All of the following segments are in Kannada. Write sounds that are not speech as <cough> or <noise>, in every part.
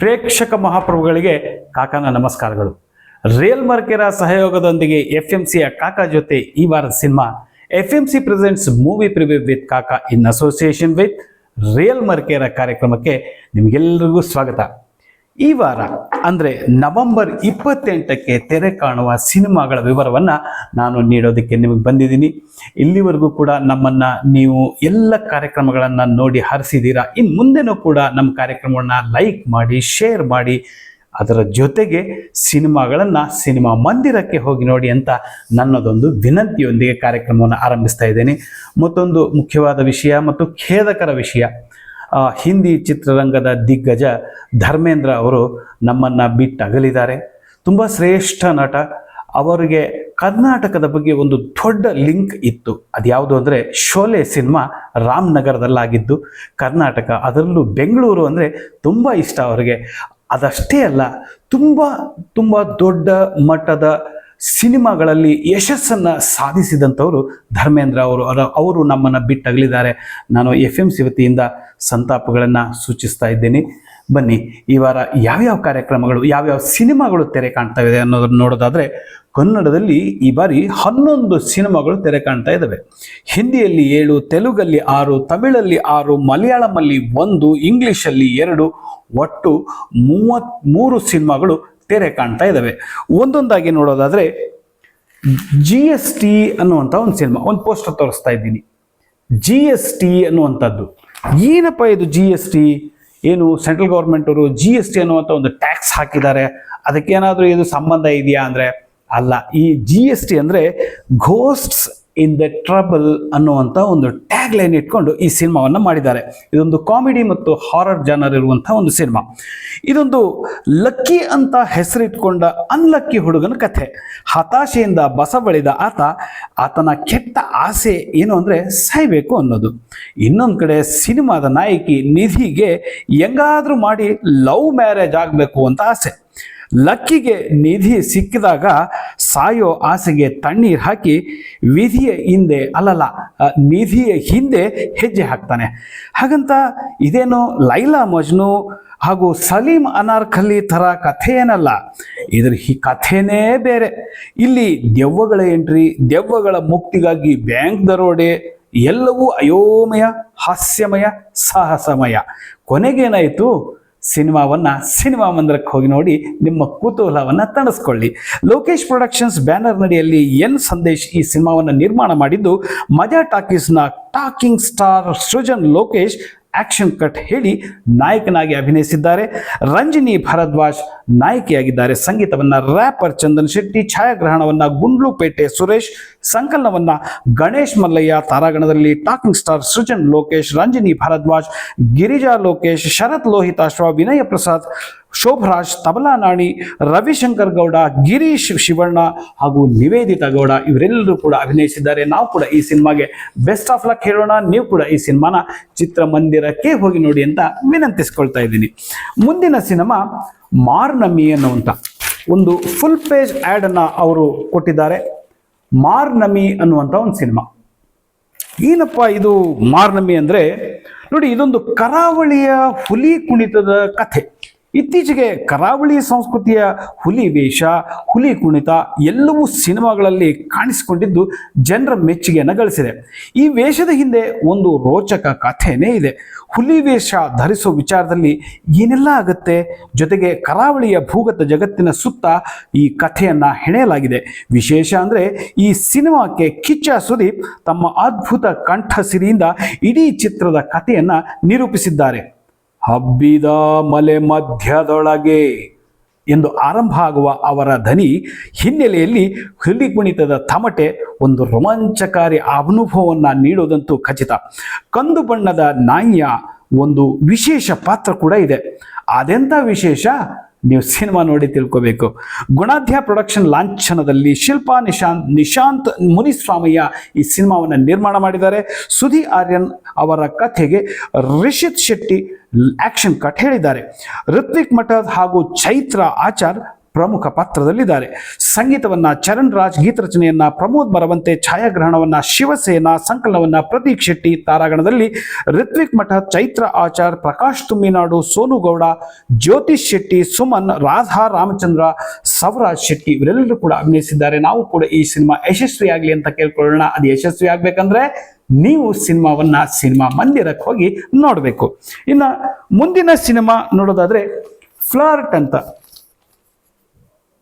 ಪ್ರೇಕ್ಷಕ ಮಹಾಪ್ರಭುಗಳಿಗೆ ಕಾಕನ ನಮಸ್ಕಾರಗಳು. ರಿಯಲ್ ಮರ್ಕೆರ ಸಹಯೋಗದೊಂದಿಗೆ ಎಫ್ ಎಂ ಸಿಯ ಕಾಕಾ ಜೊತೆ ಈ ವಾರದ cinema F M C presents movie preview with Kaka in association with real Mercara ಕಾರ್ಯಕ್ರಮಕ್ಕೆ ನಿಮಗೆಲ್ಲರಿಗೂ ಸ್ವಾಗತ. ಈ ವಾರ, ಅಂದರೆ ನವೆಂಬರ್ ಇಪ್ಪತ್ತೆಂಟಕ್ಕೆ ತೆರೆ ಕಾಣುವ ಸಿನಿಮಾಗಳ ವಿವರವನ್ನು ನಾನು ನೀಡೋದಕ್ಕೆ ನಿಮಗೆ ಬಂದಿದ್ದೀನಿ. ಇಲ್ಲಿವರೆಗೂ ಕೂಡ ನಮ್ಮನ್ನು ನೀವು ಎಲ್ಲ ಕಾರ್ಯಕ್ರಮಗಳನ್ನು ನೋಡಿ ಹರಿಸಿದ್ದೀರಾ ಇನ್ನು ಮುಂದೆನೂ ಕೂಡ ನಮ್ಮ ಕಾರ್ಯಕ್ರಮವನ್ನು ಲೈಕ್ ಮಾಡಿ, ಶೇರ್ ಮಾಡಿ, ಅದರ ಜೊತೆಗೆ ಸಿನಿಮಾಗಳನ್ನು ಸಿನಿಮಾ ಮಂದಿರಕ್ಕೆ ಹೋಗಿ ನೋಡಿ ಅಂತ ನನ್ನದೊಂದು ವಿನಂತಿಯೊಂದಿಗೆ ಕಾರ್ಯಕ್ರಮವನ್ನು ಆರಂಭಿಸ್ತಾ ಇದ್ದೇನೆ. ಮತ್ತೊಂದು ಮುಖ್ಯವಾದ ವಿಷಯ ಮತ್ತು ಖೇದಕರ ವಿಷಯ. ಹಿಂದಿ ಚಿತ್ರರಂಗದ ದಿಗ್ಗಜ ಧರ್ಮೇಂದ್ರ ಅವರು ನಮ್ಮನ್ನು ಬಿಟ್ಟಗಲಿದ್ದಾರೆ. ತುಂಬ ಶ್ರೇಷ್ಠ ನಟ. ಅವರಿಗೆ ಕರ್ನಾಟಕದ ಬಗ್ಗೆ ಒಂದು ದೊಡ್ಡ ಲಿಂಕ್ ಇತ್ತು. ಅದ್ಯಾವುದು ಅಂದರೆ ಶೋಲೆ ಸಿನಿಮಾ ರಾಮನಗರದಲ್ಲಾಗಿದ್ದು. ಕರ್ನಾಟಕ, ಅದರಲ್ಲೂ ಬೆಂಗಳೂರು ಅಂದರೆ ತುಂಬ ಇಷ್ಟ ಅವರಿಗೆ. ಅದಷ್ಟೇ ಅಲ್ಲ, ತುಂಬ ತುಂಬ ದೊಡ್ಡ ಮಟ್ಟದ ಸಿನಿಮಾಗಳಲ್ಲಿ ಯಶಸ್ಸನ್ನು ಸಾಧಿಸಿದಂಥವರು ಧರ್ಮೇಂದ್ರ ಅವರು. ಅವರ- ನಮ್ಮನ್ನು ಬಿಟ್ಟಗಲಿದ್ದಾರೆ. ನಾನು ಎಫ್ ಎಂ ಸಿ ವತಿಯಿಂದ ಸಂತಾಪಗಳನ್ನು ಸೂಚಿಸ್ತಾ ಇದ್ದೇನೆ. ಬನ್ನಿ, ಈ ವಾರ ಯಾವ್ಯಾವ ಕಾರ್ಯಕ್ರಮಗಳು, ಯಾವ್ಯಾವ ಸಿನಿಮಾಗಳು ತೆರೆ ಕಾಣ್ತಾ ಇದೆ ಅನ್ನೋದನ್ನು ನೋಡೋದಾದರೆ, ಕನ್ನಡದಲ್ಲಿ ಈ ಬಾರಿ ಹನ್ನೊಂದು ಸಿನಿಮಾಗಳು ತೆರೆ ಕಾಣ್ತಾ ಇದ್ದಾವೆ ಹಿಂದಿಯಲ್ಲಿ ಏಳು, ತೆಲುಗಲ್ಲಿ ಆರು, ತಮಿಳಲ್ಲಿ ಆರು, ಮಲಯಾಳಮಲ್ಲಿ ಒಂದು, ಇಂಗ್ಲೀಷಲ್ಲಿ ಎರಡು, ಒಟ್ಟು ಮೂವತ್ತ್ಮೂರು ಸಿನಿಮಾಗಳು ತೆರೆ ಕಾಣ್ತಾ ಇದ್ದಾವೆ ಒಂದೊಂದಾಗಿ ನೋಡೋದಾದರೆ ಜಿ ಎಸ್ ಟಿ ಅನ್ನುವಂಥ ಒಂದು ಸಿನಿಮಾ ಒಂದು ಪೋಸ್ಟರ್ ತೋರಿಸ್ತಾ ಇದ್ದೀನಿ. ಜಿ ಎಸ್ ಟಿ ಅನ್ನುವಂಥದ್ದು. ಏನಪ್ಪ ಇದು ಜಿ ಎಸ್ ಟಿ ಏನು ಸೆಂಟ್ರಲ್ ಗೌರ್ಮೆಂಟ್ ಅವರು ಜಿ ಎಸ್ ಟಿ ಅನ್ನುವಂಥ ಒಂದು ಟ್ಯಾಕ್ಸ್ ಹಾಕಿದ್ದಾರೆ. ಅದಕ್ಕೇನಾದರೂ ಇದು ಸಂಬಂಧ ಇದೆಯಾ ಅಂದರೆ? ಅಲ್ಲ, ಈ ಜಿ ಎಸ್ ಟಿ ಅಂದರೆ ಘೋಸ್ಟ್ಸ್ ಇನ್ ದ ಟ್ರಬಲ್ ಅನ್ನುವಂಥ ಒಂದು ಟ್ಯಾಗ್ ಲೈನ್ ಇಟ್ಕೊಂಡು ಈ ಸಿನಿಮಾವನ್ನು ಮಾಡಿದ್ದಾರೆ. ಇದೊಂದು ಕಾಮಿಡಿ ಮತ್ತು ಹಾರರ್ ಜಾನರ್ ಇರುವಂಥ ಒಂದು ಸಿನಿಮಾ. ಇದೊಂದು ಲಕ್ಕಿ ಅಂತ ಹೆಸರಿಟ್ಕೊಂಡ ಅನ್ಲಕ್ಕಿ ಹುಡುಗನ ಕಥೆ. ಹತಾಶೆಯಿಂದ ಬಸವಳಿದ ಆತ, ಆತನ ಕೆಟ್ಟ ಆಸೆ ಏನು ಅಂದರೆ ಸಾಯ್ಬೇಕು ಅನ್ನೋದು. ಇನ್ನೊಂದು ಕಡೆ ಸಿನಿಮಾದ ನಾಯಕಿ ನಿಧಿಗೆ ಹೆಂಗಾದರೂ ಮಾಡಿ ಲವ್ ಮ್ಯಾರೇಜ್ ಆಗಬೇಕು ಅಂತ ಆಸೆ. ಲಕ್ಕಿಗೆ ನಿಧಿ ಸಿಕ್ಕಿದಾಗ ಸಾಯೋ ಆಸೆಗೆ ತಣ್ಣೀರು ಹಾಕಿ ವಿಧಿಯ ಹಿಂದೆ ಅಲ್ಲಲ್ಲ ನಿಧಿಯ ಹಿಂದೆ ಹೆಜ್ಜೆ ಹಾಕ್ತಾನೆ. ಹಾಗಂತ ಇದೇನು ಲೈಲಾ ಮಜ್ನು ಹಾಗೂ ಸಲೀಂ ಅನಾರ್ಕಲಿ ಥರ ಕಥೆ ಏನಲ್ಲ ಇದ್ರ ಈ ಕಥೆನೇ ಬೇರೆ. ಇಲ್ಲಿ ದೆವ್ವಗಳ ಎಂಟ್ರಿ, ದೆವ್ವಗಳ ಮುಕ್ತಿಗಾಗಿ ಬ್ಯಾಂಕ್ ದರೋಡೆ, ಎಲ್ಲವೂ ಅಯೋಮಯ, ಹಾಸ್ಯಮಯ, ಸಾಹಸಮಯ. ಕೊನೆಗೇನಾಯಿತು? ಸಿನಿಮಾವನ್ನು, ಸಿನಿಮಾ ಮಂದಿರಕ್ಕೆ ಹೋಗಿ ನೋಡಿ, ನಿಮ್ಮ ಕುತೂಹಲವನ್ನು ತಣಿಸ್ಕೊಳ್ಳಿ. ಲೋಕೇಶ್ ಪ್ರೊಡಕ್ಷನ್ಸ್ ಬ್ಯಾನರ್ ನಡಿಯಲ್ಲಿ ಎನ್ ಸಂದೇಶ್ ಈ ಸಿನಿಮಾವನ್ನು ನಿರ್ಮಾಣ ಮಾಡಿದ್ದು ಮಜಾ ಟಾಕೀಸ್ನ talking star Srujan Lokesh action cut ಹೇಳಿ ನಾಯಕನಾಗಿ ಅಭಿನಯಿಸಿದ್ದಾರೆ. ರಂಜಿನಿ ಭರದ್ವಾಜ್ ನಾಯಕಿಯಾಗಿದ್ದಾರೆ. ಸಂಗೀತವನ್ನು ರ್ಯಾಪರ್ ಚಂದನ್ ಶೆಟ್ಟಿ, ಛಾಯಾಗ್ರಹಣವನ್ನು ಗುಂಡ್ಲುಪೇಟೆ ಸುರೇಶ್, ಸಂಕಲನವನ್ನು ಗಣೇಶ್ ಮಲ್ಲಯ್ಯ, ತಾರಾಗಣದಲ್ಲಿ ಟಾಕಿಂಗ್ ಸ್ಟಾರ್ ಸೃಜನ್ ಲೋಕೇಶ್, ರಂಜಿನಿ ಭರದ್ವಾಜ್, ಗಿರಿಜಾ ಲೋಕೇಶ್, ಶರತ್ ಲೋಹಿತಾಶ್ವ ವಿನಯ ಪ್ರಸಾದ್ ಶೋಭರಾಜ್ ತಬಲಾ ನಾಣಿ ರವಿಶಂಕರ್ ಗೌಡ, ಗಿರೀಶ್ ಶಿವಣ್ಣ ಹಾಗೂ ನಿವೇದಿತಾ ಗೌಡ ಇವರೆಲ್ಲರೂ ಕೂಡ ಅಭಿನಯಿಸಿದ್ದಾರೆ. ನಾವು ಕೂಡ ಈ ಸಿನಿಮಾಗೆ ಬೆಸ್ಟ್ ಆಫ್ ಲಕ್ ಹೇಳೋಣ. ನೀವು ಕೂಡ ಈ ಸಿನಿಮಾನ ಚಿತ್ರಮಂದಿರಕ್ಕೆ ಹೋಗಿ ನೋಡಿ ಅಂತ ವಿನಂತಿಸ್ಕೊಳ್ತಾ ಇದ್ದೀನಿ. ಮುಂದಿನ ಸಿನಿಮಾ ಮಾರ್ನಮಿ ಅನ್ನುವಂಥ ಒಂದು ಫುಲ್ ಪೇಜ್ ಆ್ಯಡನ್ನು ಅವರು ಕೊಟ್ಟಿದ್ದಾರೆ. ಮಾರ್ನಮಿ ಅನ್ನುವಂಥ ಒಂದು ಸಿನಿಮಾ. ಏನಪ್ಪ ಇದು ಮಾರ್ನಮಿ ಅಂದರೆ? ನೋಡಿ, ಇದೊಂದು ಕರಾವಳಿಯ ಹುಲಿ ಕುಣಿತದ ಕಥೆ. ಇತ್ತೀಚೆಗೆ ಕರಾವಳಿ ಸಂಸ್ಕೃತಿಯ ಹುಲಿ ವೇಷ, ಹುಲಿ ಕುಣಿತ ಎಲ್ಲವೂ ಸಿನಿಮಾಗಳಲ್ಲಿ ಕಾಣಿಸಿಕೊಂಡಿದ್ದು ಜನರ ಮೆಚ್ಚುಗೆಯನ್ನು ಗಳಿಸಿದೆ. ಈ ವೇಷದ ಹಿಂದೆ ಒಂದು ರೋಚಕ ಕಥೆನೇ ಇದೆ. ಹುಲಿ ವೇಷ ಧರಿಸೋ ವಿಚಾರದಲ್ಲಿ ಏನೆಲ್ಲ ಆಗುತ್ತೆ? ಜೊತೆಗೆ ಕರಾವಳಿಯ ಭೂಗತ ಜಗತ್ತಿನ ಸುತ್ತ ಈ ಕಥೆಯನ್ನು ಹೆಣೆಯಲಾಗಿದೆ. ವಿಶೇಷ ಅಂದರೆ ಈ ಸಿನಿಮಾಕ್ಕೆ ಕಿಚ್ಚ ಸುದೀಪ್ ತಮ್ಮ ಅದ್ಭುತ ಕಂಠಸಿರಿಯಿಂದ ಇಡೀ ಚಿತ್ರದ ಕಥೆಯನ್ನು ನಿರೂಪಿಸಿದ್ದಾರೆ. ಹಬ್ಬಿದ ಮಲೆ ಮಧ್ಯದೊಳಗೆ ಎಂದು ಆರಂಭ ಆಗುವ ಅವರ ಧ್ವನಿ ಹಿನ್ನೆಲೆಯಲ್ಲಿ ಹುಲಿ ಕುಣಿತದ ತಮಟೆ ಒಂದು ರೋಮಾಂಚಕಾರಿ ಅನುಭವವನ್ನು ನೀಡೋದಂತೂ ಖಚಿತ. ಕಂದು ಬಣ್ಣದ ನಾಯಿಯ ಒಂದು ವಿಶೇಷ ಪಾತ್ರ ಕೂಡ ಇದೆ. ಅದೆಂಥ ವಿಶೇಷ? ನೀವು ಸಿನಿಮಾ ನೋಡಿ ತಿಳ್ಕೋಬೇಕು. ಗುಣಾಧ್ಯ ಪ್ರೊಡಕ್ಷನ್ ಲಾಂಛನದಲ್ಲಿ ಶಿಲ್ಪಾ ನಿಶಾಂತ್ ನಿಶಾಂತ್ ಮುನಿಸ್ವಾಮಯ್ಯ ಈ ಸಿನಿಮಾವನ್ನು ನಿರ್ಮಾಣ ಮಾಡಿದ್ದಾರೆ. ಸುಧಿ ಆರ್ಯನ್ ಅವರ ಕಥೆಗೆ ರಿಷಿತ್ ಶೆಟ್ಟಿ ಆಕ್ಷನ್ ಕಟ್ ಹೇಳಿದ್ದಾರೆ. ಋತ್ವಿಕ್ ಮಠದ್ ಹಾಗೂ ಚೈತ್ರ ಆಚಾರ್ ಪ್ರಮುಖ ಪಾತ್ರದಲ್ಲಿದ್ದಾರೆ. ಸಂಗೀತವನ್ನ ಚರಣ್ ರಾಜ್ ಗೀತ ರಚನೆಯನ್ನ ಪ್ರಮೋದ್ ಮರವಂತೆ ಛಾಯಾಗ್ರಹಣವನ್ನ ಶಿವಸೇನಾ ಸಂಕಲನವನ್ನ ಪ್ರತೀಕ್ ಶೆಟ್ಟಿ ತಾರಾಗಣದಲ್ಲಿ ಋತ್ವಿಕ್ ಮಠ ಚೈತ್ರ ಆಚಾರ್ ಪ್ರಕಾಶ್ ತುಮ್ಮಿನಾಡು ಸೋನುಗೌಡ, ಜ್ಯೋತಿಷ್ ಶೆಟ್ಟಿ ಸುಮನ್, ರಾಧಾ ರಾಮಚಂದ್ರ, ಸವರಾಜ್ ಶೆಟ್ಟಿ ಇವರೆಲ್ಲರೂ ಕೂಡ ಅಭಿನಯಿಸಿದ್ದಾರೆ. ನಾವು ಕೂಡ ಈ ಸಿನಿಮಾ ಯಶಸ್ವಿ ಆಗಲಿ ಅಂತ ಕೇಳ್ಕೊಳ್ಳೋಣ. ಅದು ಯಶಸ್ವಿ ಆಗ್ಬೇಕಂದ್ರೆ ನೀವು ಸಿನಿಮಾವನ್ನ ಸಿನಿಮಾ ಮಂದಿರಕ್ಕೆ ಹೋಗಿ ನೋಡಬೇಕು. ಇನ್ನು ಮುಂದಿನ ಸಿನಿಮಾ ನೋಡೋದಾದ್ರೆ ಫ್ಲಾರ್ಟ್ ಅಂತ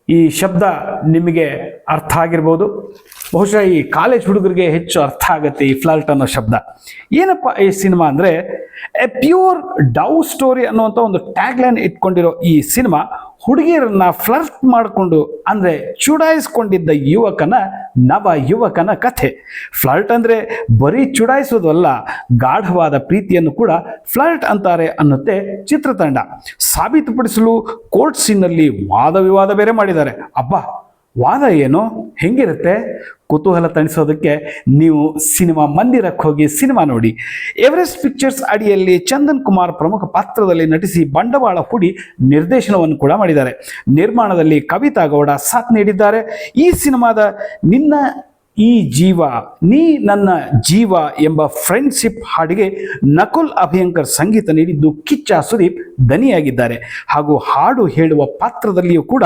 ಈ ಶಬ್ದ ನಿಮಗೆ ಅರ್ಥ ಆಗಿರ್ಬೋದು. ಬಹುಶಃ ಈ ಕಾಲೇಜ್ ಹುಡುಗರಿಗೆ ಹೆಚ್ಚು ಅರ್ಥ ಆಗುತ್ತೆ ಈ ಫ್ಲಾರ್ಟ್ ಅನ್ನೋ ಶಬ್ದ. ಏನಪ್ಪ ಈ ಸಿನಿಮಾ ಅಂದರೆ, ಎ ಪ್ಯೂರ್ ಡೌ ಸ್ಟೋರಿ ಅನ್ನುವಂಥ ಒಂದು ಟ್ಯಾಗ್ಲೈನ್ ಇಟ್ಕೊಂಡಿರೋ ಈ ಸಿನಿಮಾ ಹುಡುಗಿಯರನ್ನ ಫ್ಲರ್ಟ್ ಮಾಡಿಕೊಂಡು ಅಂದರೆ ಚುಡಾಯಿಸ್ಕೊಂಡಿದ್ದ ಯುವಕನ ನವ ಯುವಕನ ಕಥೆ. ಫ್ಲರ್ಟ್ ಅಂದರೆ ಬರೀ ಚುಡಾಯಿಸೋದಲ್ಲ, ಗಾಢವಾದ ಪ್ರೀತಿಯನ್ನು ಕೂಡ ಫ್ಲರ್ಟ್ ಅಂತಾರೆ ಅನ್ನುತ್ತೆ ಚಿತ್ರತಂಡ. ಸಾಬೀತುಪಡಿಸಲು ಕೋರ್ಟ್ ಸೀನ್ನಲ್ಲಿ ವಾದ ವಿವಾದ ಬೇರೆ ಮಾಡಿದ್ದಾರೆ. ಅಬ್ಬಾ, ವಾದ ಏನು? ಹೆಂಗಿರುತ್ತೆ? ಕುತೂಹಲ ತಣಿಸೋದಕ್ಕೆ ನೀವು ಸಿನಿಮಾ ಮಂದಿರಕ್ಕೆ ಹೋಗಿ ಸಿನಿಮಾ ನೋಡಿ. ಎವರೆಸ್ಟ್ ಪಿಕ್ಚರ್ಸ್ ಅಡಿಯಲ್ಲಿ ಚಂದನ್ ಕುಮಾರ್ ಪ್ರಮುಖ ಪಾತ್ರದಲ್ಲಿ ನಟಿಸಿ ಬಂಡವಾಳ ಹೂಡಿ ನಿರ್ದೇಶನವನ್ನು ಕೂಡ ಮಾಡಿದ್ದಾರೆ. ನಿರ್ಮಾಣದಲ್ಲಿ ಕವಿತಾ ಗೌಡ ಸಾಥ್ ನೀಡಿದ್ದಾರೆ. ಈ ಸಿನಿಮಾದ ನಿನ್ನ ಈ ಜೀವ, ನೀ ನನ್ನ ಜೀವ ಎಂಬ ಫ್ರೆಂಡ್ಶಿಪ್ ಹಾಡಿಗೆ ನಕುಲ್ ಅಭಯಂಕರ್ ಸಂಗೀತ ನೀಡಿದ್ದು ಕಿಚ್ಚ ಸುದೀಪ್ ದನಿಯಾಗಿದ್ದಾರೆ ಹಾಗೂ ಹಾಡು ಹೇಳುವ ಪಾತ್ರದಲ್ಲಿಯೂ ಕೂಡ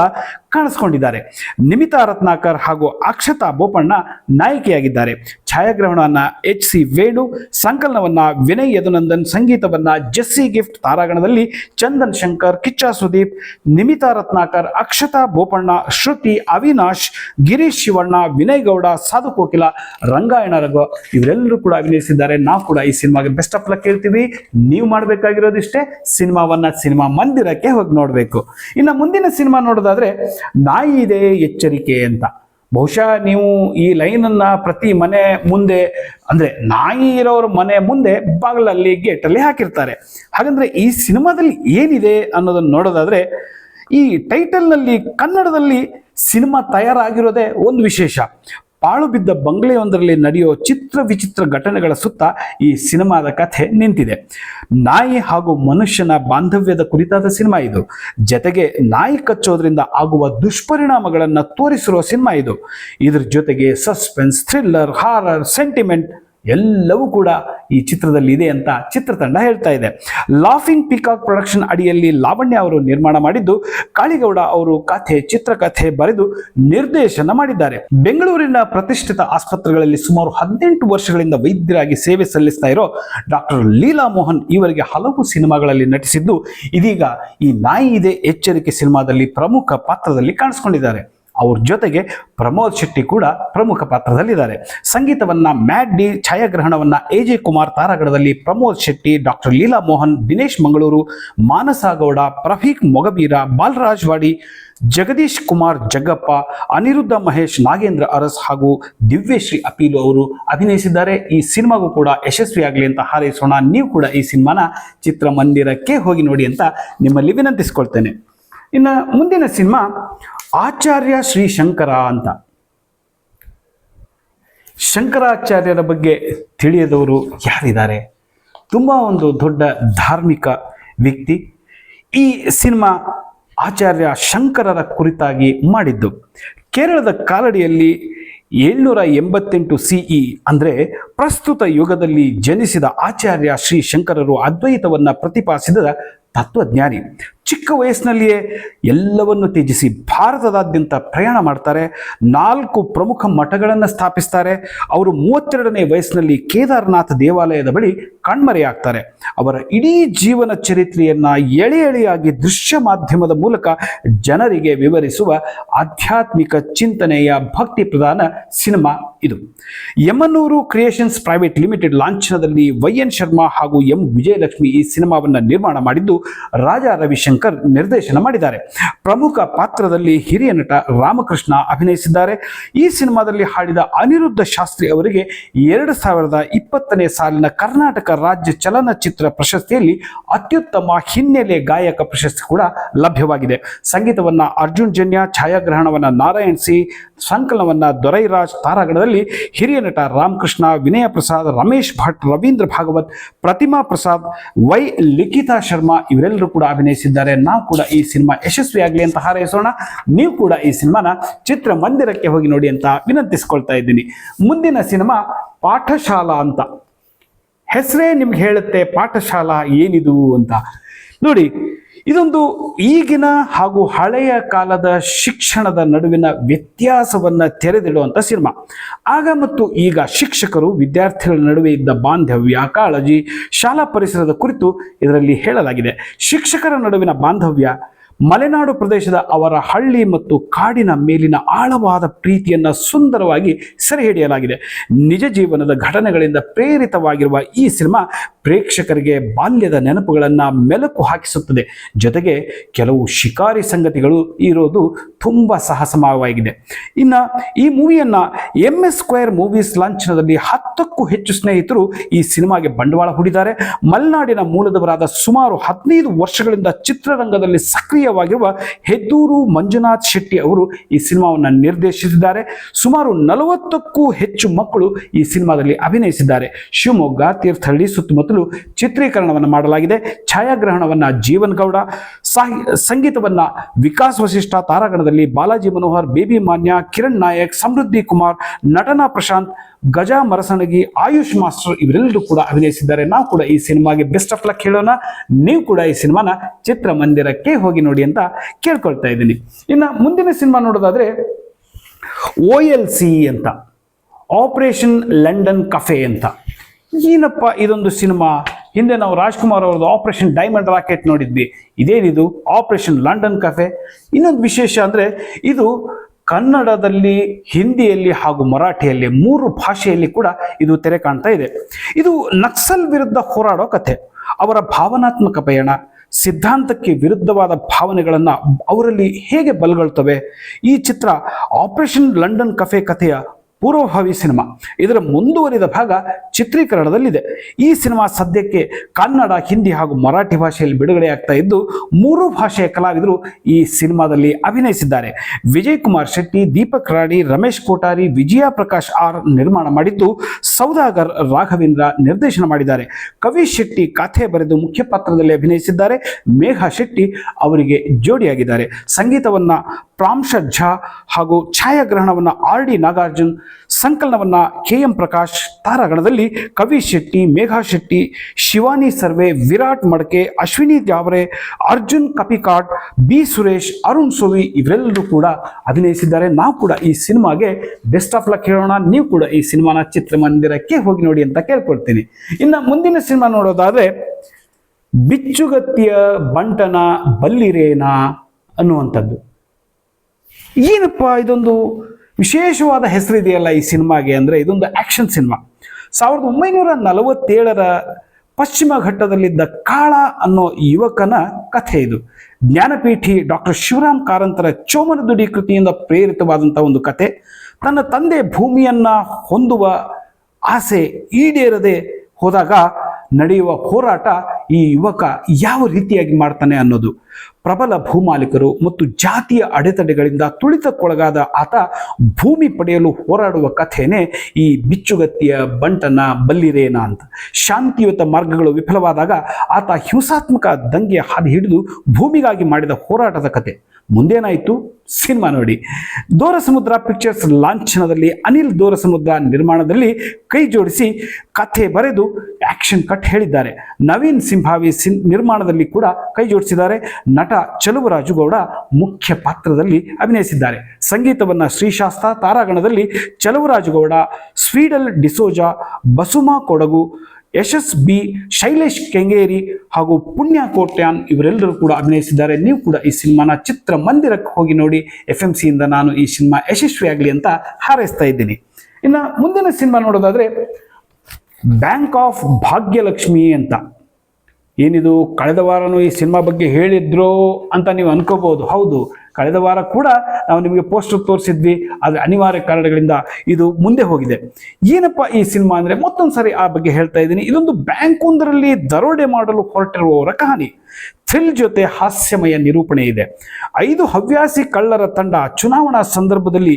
ಕಾಣಿಸ್ಕೊಂಡಿದ್ದಾರೆ. ನಿಮಿತಾ ರತ್ನಾಕರ್ ಹಾಗೂ ಅಕ್ಷತಾ ಬೋಪಣ್ಣ ನಾಯಕಿಯಾಗಿದ್ದಾರೆ. ಛಾಯಾಗ್ರಹಣವನ್ನ ಎಚ್ ಸಿ ವೇಣು, ಸಂಕಲನವನ್ನ ವಿನಯ್ ಯದುನಂದನ್, ಸಂಗೀತವನ್ನ ಜೆಸ್ಸಿ ಗಿಫ್ಟ್ ತಾರಾಗಣದಲ್ಲಿ ಚಂದನ್ ಶಂಕರ್, ಕಿಚ್ಚ ಸುದೀಪ್, ನಿಮಿತಾ ರತ್ನಾಕರ್, ಅಕ್ಷತಾ ಬೋಪಣ್ಣ, ಶ್ರುತಿ, ಅವಿನಾಶ್, ಗಿರೀಶ್ ಶಿವಣ್ಣ, ವಿನಯ್ ಗೌಡ, ಸಾಧು ಕೋಕಿಲ, ರಂಗಾಯಣ ರಘು ಇವರೆಲ್ಲರೂ ಕೂಡ ಅಭಿನಯಿಸಿದ್ದಾರೆ. ನಾವು ಕೂಡ ಈ ಸಿನಿಮಾಗೆ ಬೆಸ್ಟ್ ಆಫ್ ಲಕ್ ಹೇಳ್ತೀವಿ. ನೀವು ಮಾಡಬೇಕಾಗಿರೋದಿಷ್ಟೇ, ಸಿನಿಮಾವನ್ನ ಸಿನಿಮಾ ಮಂದಿರಕ್ಕೆ ಹೋಗಿ ನೋಡಬೇಕು. ಇನ್ನು ಮುಂದಿನ ಸಿನಿಮಾ ನೋಡೋದಾದ್ರೆ ನಾಯಿ ಇದೆ ಎಚ್ಚರಿಕೆ ಅಂತ. ಬಹುಶಃ ನೀವು ಈ ಲೈನನ್ನು ಪ್ರತಿ ಮನೆ ಮುಂದೆ, ಅಂದ್ರೆ ನಾಯಿ ಇರೋರ ಮನೆ ಮುಂದೆ ಬಾಗಿಲಲ್ಲಿ ಗೇಟಲ್ಲಿ ಹಾಕಿರ್ತಾರೆ. ಹಾಗಂದ್ರೆ ಈ ಸಿನಿಮಾದಲ್ಲಿ ಏನಿದೆ ಅನ್ನೋದನ್ನ ನೋಡೋದಾದ್ರೆ, ಈ ಟೈಟಲ್ನಲ್ಲಿ ಕನ್ನಡದಲ್ಲಿ ಸಿನಿಮಾ ತಯಾರಾಗಿರೋದೇ ಒಂದು ವಿಶೇಷ. ಪಾಳು ಬಿದ್ದ ಬಂಗ್ಲೆಯೊಂದರಲ್ಲಿ ನಡೆಯೋ ಚಿತ್ರ ವಿಚಿತ್ರ ಘಟನೆಗಳ ಸುತ್ತ ಈ ಸಿನಿಮಾದ ಕಥೆ ನಿಂತಿದೆ. ನಾಯಿ ಹಾಗೂ ಮನುಷ್ಯನ ಬಾಂಧವ್ಯದ ಕುರಿತಾದ ಸಿನಿಮಾ ಇದು. ಜೊತೆಗೆ ನಾಯಿ ಕಚ್ಚೋದ್ರಿಂದ ಆಗುವ ದುಷ್ಪರಿಣಾಮಗಳನ್ನು ತೋರಿಸಿರುವ ಸಿನಿಮಾ ಇದು. ಇದ್ರ ಜೊತೆಗೆ ಸಸ್ಪೆನ್ಸ್, ಥ್ರಿಲ್ಲರ್, ಹಾರರ್, ಸೆಂಟಿಮೆಂಟ್ ಎಲ್ಲವೂ ಕೂಡ ಈ ಚಿತ್ರದಲ್ಲಿ ಇದೆ ಅಂತ ಚಿತ್ರತಂಡ ಹೇಳ್ತಾ ಇದೆ. ಲಾಫಿಂಗ್ ಪಿಕಾಕ್ ಪ್ರೊಡಕ್ಷನ್ ಅಡಿಯಲ್ಲಿ ಲಾವಣ್ಯ ಅವರು ನಿರ್ಮಾಣ ಮಾಡಿದ್ದು, ಕಾಳಿಗೌಡ ಅವರು ಕಥೆ, ಚಿತ್ರಕಥೆ ಬರೆದು ನಿರ್ದೇಶನ ಮಾಡಿದ್ದಾರೆ. ಬೆಂಗಳೂರಿನ ಪ್ರತಿಷ್ಠಿತ ಆಸ್ಪತ್ರೆಗಳಲ್ಲಿ ಸುಮಾರು ಹದಿನೆಂಟು ವರ್ಷಗಳಿಂದ ವೈದ್ಯರಾಗಿ ಸೇವೆ ಸಲ್ಲಿಸ್ತಾ ಇರೋ ಡಾಕ್ಟರ್ ಲೀಲಾ ಮೋಹನ್ ಇವರಿಗೆ ಹಲವು ಸಿನಿಮಾಗಳಲ್ಲಿ ನಟಿಸಿದ್ದು, ಇದೀಗ ಈ ನಾಯಿ ಇದೆ ಎಚ್ಚರಿಕೆ ಸಿನಿಮಾದಲ್ಲಿ ಪ್ರಮುಖ ಪಾತ್ರದಲ್ಲಿ ಕಾಣಿಸ್ಕೊಂಡಿದ್ದಾರೆ. ಅವ್ರ ಜೊತೆಗೆ ಪ್ರಮೋದ್ ಶೆಟ್ಟಿ ಕೂಡ ಪ್ರಮುಖ ಪಾತ್ರದಲ್ಲಿದ್ದಾರೆ. ಸಂಗೀತವನ್ನ ಮ್ಯಾಡ್ ಡಿ ಛಾಯಾಗ್ರಹಣವನ್ನ ಎ ಜೆ ಕುಮಾರ್ ತಾರಾಗಢದಲ್ಲಿ ಪ್ರಮೋದ್ ಶೆಟ್ಟಿ, ಡಾಕ್ಟರ್ ಲೀಲಾ ಮೋಹನ್, ದಿನೇಶ್ ಮಂಗಳೂರು ಮಾನಸ ಗೌಡ ಪ್ರಫೀಕ್ ಮೊಗಬೀರ ಬಾಲರಾಜ್ ವಾಡಿ ಜಗದೀಶ್ ಕುಮಾರ್ ಜಗ್ಗಪ್ಪ, ಅನಿರುದ್ಧ ಮಹೇಶ್, ನಾಗೇಂದ್ರ ಅರಸ್ ಹಾಗೂ ದಿವ್ಯಶ್ರೀ ಅಪೀಲು ಅವರು ಅಭಿನಯಿಸಿದ್ದಾರೆ. ಈ ಸಿನಿಮಾಗೂ ಕೂಡ ಯಶಸ್ವಿಯಾಗಲಿ ಅಂತ ಹಾರೈಸೋಣ. ನೀವು ಕೂಡ ಈ ಸಿನಿಮಾನ ಚಿತ್ರಮಂದಿರಕ್ಕೆ ಹೋಗಿ ನೋಡಿ ಅಂತ ನಿಮ್ಮಲ್ಲಿ ವಿನಂತಿಸ್ಕೊಳ್ತೇನೆ. ಇನ್ನು ಮುಂದಿನ ಸಿನಿಮಾ ಆಚಾರ್ಯ ಶ್ರೀ ಶಂಕರ ಅಂತ. ಶಂಕರಾಚಾರ್ಯರ ಬಗ್ಗೆ ತಿಳಿಯದವರು ಯಾರಿದ್ದಾರೆ? ತುಂಬ ಒಂದು ದೊಡ್ಡ ಧಾರ್ಮಿಕ ವ್ಯಕ್ತಿ. ಈ ಸಿನಿಮಾ ಆಚಾರ್ಯ ಶಂಕರರ ಕುರಿತಾಗಿ ಮಾಡಿದ್ದು. ಕೇರಳದ ಕಾಲಡಿಯಲ್ಲಿ ಏಳ್ನೂರ ಎಂಬತ್ತೆಂಟು ಸಿಇ ಅಂದರೆ ಪ್ರಸ್ತುತ ಯುಗದಲ್ಲಿ ಜನಿಸಿದ ಆಚಾರ್ಯ ಶ್ರೀ ಶಂಕರರು ಅದ್ವೈತವನ್ನು ಪ್ರತಿಪಾದಿಸಿದ ತತ್ವಜ್ಞಾನಿ. ಚಿಕ್ಕ ವಯಸ್ಸಿನಲ್ಲಿಯೇ ಎಲ್ಲವನ್ನು ತ್ಯಜಿಸಿ ಭಾರತದಾದ್ಯಂತ ಪ್ರಯಾಣ ಮಾಡ್ತಾರೆ. ನಾಲ್ಕು ಪ್ರಮುಖ ಮಠಗಳನ್ನು ಸ್ಥಾಪಿಸ್ತಾರೆ. ಅವರು ಮೂವತ್ತೆರಡನೇ ವಯಸ್ಸಿನಲ್ಲಿ ಕೇದಾರನಾಥ ದೇವಾಲಯದ ಬಳಿ ಕಣ್ಮರೆಯಾಗ್ತಾರೆ. ಅವರ ಇಡೀ ಜೀವನ ಚರಿತ್ರೆಯನ್ನ ಎಳೆ ಎಳೆಯಾಗಿ ದೃಶ್ಯ ಮಾಧ್ಯಮದ ಮೂಲಕ ಜನರಿಗೆ ವಿವರಿಸುವ ಆಧ್ಯಾತ್ಮಿಕ ಚಿಂತನೆಯ ಭಕ್ತಿ ಪ್ರಧಾನ ಸಿನಿಮಾ ಇದು. ಯಮನೂರು ಕ್ರಿಯೇಷನ್ಸ್ ಪ್ರೈವೇಟ್ ಲಿಮಿಟೆಡ್ ಲಾಂಛನದಲ್ಲಿ ವೈ ಎನ್ ಶರ್ಮಾ ಹಾಗೂ ಎಂ ವಿಜಯಲಕ್ಷ್ಮಿ ಈ ಸಿನಿಮಾವನ್ನು ನಿರ್ಮಾಣ ಮಾಡಿದ್ದು ರಾಜಾ ರವಿಶಂಕರ್ ನಿರ್ದೇಶನ ಮಾಡಿದ್ದಾರೆ. ಪ್ರಮುಖ ಪಾತ್ರದಲ್ಲಿ ಹಿರಿಯ ನಟ ರಾಮಕೃಷ್ಣ ಅಭಿನಯಿಸಿದ್ದಾರೆ. ಈ ಸಿನಿಮಾದಲ್ಲಿ ಹಾಡಿದ ಅನಿರುದ್ಧ ಶಾಸ್ತ್ರಿ ಅವರಿಗೆ ಎರಡು ಸಾವಿರದ ಇಪ್ಪತ್ತನೇ ಸಾಲಿನ ಕರ್ನಾಟಕ ರಾಜ್ಯ ಚಲನಚಿತ್ರ ಪ್ರಶಸ್ತಿಯಲ್ಲಿ ಅತ್ಯುತ್ತಮ ಹಿನ್ನೆಲೆ ಗಾಯಕ ಪ್ರಶಸ್ತಿ ಕೂಡ ಲಭ್ಯವಾಗಿದೆ. ಸಂಗೀತವನ್ನ ಅರ್ಜುನ್ ಜನ್ಯ, ಛಾಯಾಗ್ರಹಣವನ್ನ ನಾರಾಯಣ್ ಸಿ, ಸಂಕಲನವನ್ನ ದೊರೈರಾಜ್ ತಾರಾಗಣದಲ್ಲಿ ಹಿರಿಯ ನಟ ರಾಮಕೃಷ್ಣ, ವಿನಯ ಪ್ರಸಾದ್, ರಮೇಶ್ ಭಟ್, ರವೀಂದ್ರ ಭಾಗವತ್, ಪ್ರತಿಮಾ ಪ್ರಸಾದ್, ವೈ ಲಿಖಿತಾ ಶರ್ಮಾ ಇವರೆಲ್ಲರೂ ಕೂಡ ಅಭಿನಯಿಸಿದ್ದಾರೆ. ಅಭಿನಯಿಸಿದ್ದಾರೆ ನಾವು ಕೂಡ ಈ ಸಿನಿಮಾ ಯಶಸ್ವಿಯಾಗಲಿ ಅಂತ ಹಾರೈಸೋಣ. ನೀವು ಕೂಡ ಈ ಸಿನಿಮಾನ ಚಿತ್ರಮಂದಿರಕ್ಕೆ ಹೋಗಿ ನೋಡಿ ಅಂತ ವಿನಂತಿಸ್ಕೊಳ್ತಾ ಇದ್ದೀನಿ. ಮುಂದಿನ ಸಿನಿಮಾ ಪಾಠಶಾಲಾ ಅಂತ. ಹೆಸರೇ ನಿಮ್ಗೆ ಹೇಳುತ್ತೆ ಪಾಠಶಾಲಾ ಏನಿದು ಅಂತ. ನೋಡಿ ಇದೊಂದು ಈಗಿನ ಹಾಗೂ ಹಳೆಯ ಕಾಲದ ಶಿಕ್ಷಣದ ನಡುವಿನ ವ್ಯತ್ಯಾಸವನ್ನು ತೆರೆದಿಡುವಂಥ ಸಿನಿಮಾ. ಆಗ ಮತ್ತು ಈಗ ಶಿಕ್ಷಕರು, ವಿದ್ಯಾರ್ಥಿಗಳ ನಡುವೆ ಇದ್ದ ಬಾಂಧವ್ಯ, ಕಾಳಜಿ, ಶಾಲಾ ಪರಿಸರದ ಕುರಿತು ಇದರಲ್ಲಿ ಹೇಳಲಾಗಿದೆ. ಶಿಕ್ಷಕರ ನಡುವಿನ ಬಾಂಧವ್ಯ ಮಲೆನಾಡು ಪ್ರದೇಶದ ಅವರ ಹಳ್ಳಿ ಮತ್ತು ಕಾಡಿನ ಮೇಲಿನ ಆಳವಾದ ಪ್ರೀತಿಯನ್ನು ಸುಂದರವಾಗಿ ಸೆರೆ ಹಿಡಿಯಲಾಗಿದೆ ನಿಜ ಜೀವನದ ಘಟನೆಗಳಿಂದ ಪ್ರೇರಿತವಾಗಿರುವ ಈ ಸಿನಿಮಾ ಪ್ರೇಕ್ಷಕರಿಗೆ ಬಾಲ್ಯದ ನೆನಪುಗಳನ್ನು ಮೆಲುಕು ಹಾಕಿಸುತ್ತದೆ. ಜೊತೆಗೆ ಕೆಲವು ಶಿಕಾರಿ ಸಂಗತಿಗಳು ಇರೋದು ತುಂಬ ಸಾಹಸಮಯವಾಗಿದೆ. ಇನ್ನು ಈ ಮೂವಿಯನ್ನು ಎಂ ಎಸ್ ಸ್ಕ್ವೇರ್ ಮೂವೀಸ್ ಲಾಂಛನದಲ್ಲಿ ಹತ್ತಕ್ಕೂ ಹೆಚ್ಚು ಸ್ನೇಹಿತರು ಈ ಸಿನಿಮಾಗೆ ಬಂಡವಾಳ ಹೂಡಿದ್ದಾರೆ. ಮಲೆನಾಡಿನ ಮೂಲದವರಾದ ಸುಮಾರು ಹದಿನೈದು ವರ್ಷಗಳಿಂದ ಚಿತ್ರರಂಗದಲ್ಲಿ ಸಕ್ರಿಯವಾಗಿರುವ ಹೆದ್ದೂರು ಮಂಜುನಾಥ್ ಶೆಟ್ಟಿ ಅವರು ಈ ಸಿನಿಮಾವನ್ನು ನಿರ್ದೇಶಿಸಿದ್ದಾರೆ. ಸುಮಾರು ನಲವತ್ತಕ್ಕೂ ಹೆಚ್ಚು ಮಕ್ಕಳು ಈ ಸಿನಿಮಾದಲ್ಲಿ ಅಭಿನಯಿಸಿದ್ದಾರೆ. ಶಿವಮೊಗ್ಗ, ತೀರ್ಥಹಳ್ಳಿ ಸುತ್ತಮುತ್ತಲು ಚಿತ್ರೀಕರಣವನ್ನು ಮಾಡಲಾಗಿದೆ. ಛಾಯಾಗ್ರಹಣವನ್ನು ಜೀವನ್ ಗೌಡ ಸಾಹಿ, ಸಂಗೀತವನ್ನ ವಿಕಾಸ್ ವಶಿಷ್ಠ ತಾರಾಗಣದಲ್ಲಿ ಬಾಲಾಜಿ ಮನೋಹರ್, ಬೇಬಿ ಮಾನ್ಯ, ಕಿರಣ್ ನಾಯಕ್, ಸಮೃದ್ಧಿ ಕುಮಾರ್, ನಟನಾ ಪ್ರಶಾಂತ್, ಗಜಾ ಮರಸಣಗಿ ಆಯುಷ್ ಮಾಸ್ಟರ್ ಇವರೆಲ್ಲರೂ ಕೂಡ ಅಭಿನಯಿಸಿದ್ದಾರೆ. ನಾವು ಕೂಡ ಈ ಸಿನಿಮಾಗೆ ಬೆಸ್ಟ್ ಆಫ್ ಲಕ್ ಹೇಳೋಣ. ನೀವು ಕೂಡ ಈ ಸಿನಿಮಾನ ಚಿತ್ರಮಂದಿರಕ್ಕೆ ಹೋಗಿ ನೋಡಿ ಅಂತ ಕೇಳ್ಕೊಳ್ತಾ ಇದ್ದೀನಿ. ಇನ್ನು ಮುಂದಿನ ಸಿನಿಮಾ ನೋಡೋದಾದ್ರೆ ಓ ಎಲ್ ಸಿ ಅಂತ. ಆಪರೇಷನ್ ಲಂಡನ್ ಕಫೆ ಅಂತ. ಏನಪ್ಪ ಇದೊಂದು ಸಿನಿಮಾ? ಹಿಂದೆ ನಾವು ರಾಜ್ಕುಮಾರ್ ಅವ್ರದ್ದು ಆಪರೇಷನ್ ಡೈಮಂಡ್ ರಾಕೆಟ್ ನೋಡಿದ್ವಿ. ಇದೇನಿದು? ಆಪರೇಷನ್ ಲಂಡನ್ ಕಫೆ ಇನ್ನೊಂದು ವಿಶೇಷ ಅಂದರೆ ಇದು ಕನ್ನಡದಲ್ಲಿ, ಹಿಂದಿಯಲ್ಲಿ ಹಾಗೂ ಮರಾಠಿಯಲ್ಲಿ, ಮೂರು ಭಾಷೆಯಲ್ಲಿ ಕೂಡ ಇದು ತೆರೆ ಕಾಣ್ತಾ ಇದೆ. ಇದು ನಕ್ಸಲ್ ವಿರುದ್ಧ ಹೋರಾಡೋ ಕಥೆ. ಅವರ ಭಾವನಾತ್ಮಕ ಪಯಣ, ಸಿದ್ಧಾಂತಕ್ಕೆ ವಿರುದ್ಧವಾದ ಭಾವನೆಗಳನ್ನು ಅವರಲ್ಲಿ ಹೇಗೆ ಬಲಗೊಳ್ತವೆ? ಈ ಚಿತ್ರ ಆಪರೇಷನ್ ಲಂಡನ್ ಕಫೆ ಕಥೆಯ ಪೂರ್ವಭಾವಿ ಸಿನಿಮಾ. ಇದರ ಮುಂದುವರಿದ ಭಾಗ ಚಿತ್ರೀಕರಣದಲ್ಲಿದೆ. ಈ ಸಿನಿಮಾ ಸದ್ಯಕ್ಕೆ ಕನ್ನಡ, ಹಿಂದಿ ಹಾಗೂ ಮರಾಠಿ ಭಾಷೆಯಲ್ಲಿ ಬಿಡುಗಡೆಯಾಗ್ತಾ ಇದ್ದು, ಮೂರು ಭಾಷೆಯ ಕಲಾವಿದರು ಈ ಸಿನಿಮಾದಲ್ಲಿ ಅಭಿನಯಿಸಿದ್ದಾರೆ. ವಿಜಯ್ ಕುಮಾರ್ ಶೆಟ್ಟಿ, ದೀಪಕ್ ರಾಣಿ, ರಮೇಶ್ ಕೋಟಾರಿ ವಿಜಯ ಪ್ರಕಾಶ್ ಆರ್ ನಿರ್ಮಾಣ ಮಾಡಿದ್ದು, ಸೌದಾಗರ್ ರಾಘವೇಂದ್ರ ನಿರ್ದೇಶನ ಮಾಡಿದ್ದಾರೆ. ಕವಿ ಶೆಟ್ಟಿ ಕಥೆ ಬರೆದು ಮುಖ್ಯ ಪಾತ್ರದಲ್ಲಿ ಅಭಿನಯಿಸಿದ್ದಾರೆ. ಮೇಘಾ ಶೆಟ್ಟಿ ಅವರಿಗೆ ಜೋಡಿಯಾಗಿದ್ದಾರೆ. ಸಂಗೀತವನ್ನ ಪ್ರಾಂಶ ಝಾ ಹಾಗೂ ಛಾಯಾಗ್ರಹಣವನ್ನ ಆರ್ ಡಿ ನಾಗಾರ್ಜುನ್, ಸಂಕಲನವನ್ನ ಕೆ ಎಂ ಪ್ರಕಾಶ್, ತಾರಾಗಣದಲ್ಲಿ ಕವಿ ಶೆಟ್ಟಿ, ಮೇಘಾ ಶೆಟ್ಟಿ, ಶಿವಾನಿ ಸರ್ವೆ, ವಿರಾಟ್ ಮಡಕೆ, ಅಶ್ವಿನಿ ದ್ಯಾವರೆ, ಅರ್ಜುನ್ ಕಪಿಕಾಟ್, ಬಿ ಸುರೇಶ್, ಅರುಣ್ ಸೋವಿ ಇವರೆಲ್ಲರೂ ಕೂಡ ಅಭಿನಯಿಸಿದ್ದಾರೆ. ನಾವು ಕೂಡ ಈ ಸಿನಿಮಾಗೆ ಬೆಸ್ಟ್ ಆಫ್ ಲಕ್ ಹೇಳೋಣ. ನೀವು ಕೂಡ ಈ ಸಿನಿಮಾನ ಚಿತ್ರಮಂದಿರಕ್ಕೆ ಹೋಗಿ ನೋಡಿ ಅಂತ ಕೇಳ್ಕೊಳ್ತೀನಿ. ಇನ್ನು ಮುಂದಿನ ಸಿನಿಮಾ ನೋಡೋದಾದ್ರೆ ಬಿಚ್ಚುಗತ್ತಿಯ ಬಂಟನ ಬಲ್ಲಿರೇನ ಅನ್ನುವಂಥದ್ದು. ಏನಪ್ಪ, ಇದೊಂದು ವಿಶೇಷವಾದ ಹೆಸರಿದೆಯಲ್ಲ ಈ ಸಿನಿಮಾಗೆ ಅಂದರೆ ಇದೊಂದು ಆ್ಯಕ್ಷನ್ ಸಿನಿಮಾ ಸಾವಿರದ ಒಂಬೈನೂರ ನಲವತ್ತೇಳರ ಪಶ್ಚಿಮ ಘಟ್ಟದಲ್ಲಿದ್ದ ಕಾಳ ಅನ್ನೋ ಯುವಕನ ಕಥೆ ಇದು. ಜ್ಞಾನಪೀಠಿ ಡಾಕ್ಟರ್ ಶಿವರಾಮ್ ಕಾರಂತರ ಚೋಮನದುಡಿ ಕೃತಿಯಿಂದ ಪ್ರೇರಿತವಾದಂಥ ಒಂದು ಕತೆ ತನ್ನ ತಂದೆ ಭೂಮಿಯನ್ನು ಹೊಂದುವ ಆಸೆ ಈಡೇರದೆ ಹೋದಾಗ ನಡೆಯುವ ಹೋರಾಟ ಈ ಯುವಕ ಯಾವ ರೀತಿಯಾಗಿ ಮಾಡ್ತಾನೆ ಅನ್ನೋದು. ಪ್ರಬಲ ಭೂಮಾಲೀಕರು ಮತ್ತು ಜಾತಿಯ ಅಡೆತಡೆಗಳಿಂದ ತುಳಿತಕ್ಕೊಳಗಾದ ಆತ ಭೂಮಿ ಪಡೆಯಲು ಹೋರಾಡುವ ಕಥೆನೇ ಈ ಬಿಚ್ಚುಗತ್ತಿಯ ಬಂಟನ ಬಲ್ಲಿರೇನ ಅಂತ. ಶಾಂತಿಯುತ ಮಾರ್ಗಗಳು ವಿಫಲವಾದಾಗ ಆತ ಹಿಂಸಾತ್ಮಕ ದಂಗೆ ಹಾದಿ ಹಿಡಿದು ಭೂಮಿಗಾಗಿ ಮಾಡಿದ ಹೋರಾಟದ ಕತೆ ಮುಂದೇನಾಯಿತು? ಸಿನಿಮಾ ನೋಡಿ. ದೂರಸಮುದ್ರ ಪಿಕ್ಚರ್ಸ್ ಲಾಂಛನದಲ್ಲಿ, ಅನಿಲ್ ದೂರಸಮುದ್ರ ನಿರ್ಮಾಣದಲ್ಲಿ ಕೈ ಜೋಡಿಸಿ ಕಥೆ ಬರೆದು ಆಕ್ಷನ್ ಕಟ್ ಹೇಳಿದ್ದಾರೆ. ನವೀನ್ ಸಿಂಭಾವಿ ಸಿನ್, ನಿರ್ಮಾಣದಲ್ಲಿ ಕೂಡ ಕೈ ಜೋಡಿಸಿದ್ದಾರೆ. ನಟ ಚಲುವರಾಜುಗೌಡ ಮುಖ್ಯ ಪಾತ್ರದಲ್ಲಿ ಅಭಿನಯಿಸಿದ್ದಾರೆ. ಸಂಗೀತವನ್ನು ಶ್ರೀಶಾಸ್ತ್ರ ತಾರಾಗಣದಲ್ಲಿ ಚಲುವರಾಜುಗೌಡ ಸ್ವೀಡಲ್ ಡಿಸೋಜಾ ಬಸುಮಾ ಕೊಡಗು ಯಶಸ್ ಬಿ ಶೈಲೇಶ್ ಕೆಂಗೇರಿ ಹಾಗೂ ಪುಣ್ಯ ಕೋಟ್ಯಾನ್ ಇವರೆಲ್ಲರೂ ಕೂಡ ಅಭಿನಯಿಸಿದ್ದಾರೆ. ನೀವು ಕೂಡ ಈ ಸಿನಿಮಾನ ಚಿತ್ರಮಂದಿರಕ್ಕೆ ಹೋಗಿ ನೋಡಿ. ಎಫ್ ಎಂ ಸಿಯಿಂದ ನಾನು ಈ ಸಿನಿಮಾ ಯಶಸ್ವಿಯಾಗಲಿ ಅಂತ ಹಾರೈಸ್ತಾ ಇದ್ದೀನಿ. ಇನ್ನು ಮುಂದಿನ ಸಿನಿಮಾ ನೋಡೋದಾದ್ರೆ ಬ್ಯಾಂಕ್ ಆಫ್ ಭಾಗ್ಯಲಕ್ಷ್ಮಿ ಅಂತ. ಏನಿದು, ಕಳೆದ ವಾರನೂ ಈ ಸಿನಿಮಾ ಬಗ್ಗೆ ಹೇಳಿದ್ರು ಅಂತ ನೀವು ಅನ್ಕೋಬಹುದು. ಹೌದು ಕಳೆದ ವಾರ ಕೂಡ ನಾವು ನಿಮಗೆ ಪೋಸ್ಟರ್ ತೋರಿಸಿದ್ವಿ. ಆದರೆ ಅನಿವಾರ್ಯ ಕಾರಣಗಳಿಂದ ಇದು ಮುಂದೆ ಹೋಗಿದೆ. ಏನಪ್ಪ ಈ ಸಿನಿಮಾ ಅಂದರೆ? ಮತ್ತೊಂದು ಸಾರಿ ಆ ಬಗ್ಗೆ ಹೇಳ್ತಾ ಇದ್ದೀನಿ. ಇದೊಂದು ಬ್ಯಾಂಕ್ ಒಂದರಲ್ಲಿ ದರೋಡೆ ಮಾಡಲು ಹೊರಟಿರುವವರ ಕಹಾನಿ. ಥ್ರಿಲ್ ಜೊತೆ ಹಾಸ್ಯಮಯ ನಿರೂಪಣೆ ಇದೆ. ಐದು ಹವ್ಯಾಸಿ ಕಳ್ಳರ ತಂಡ ಚುನಾವಣಾ ಸಂದರ್ಭದಲ್ಲಿ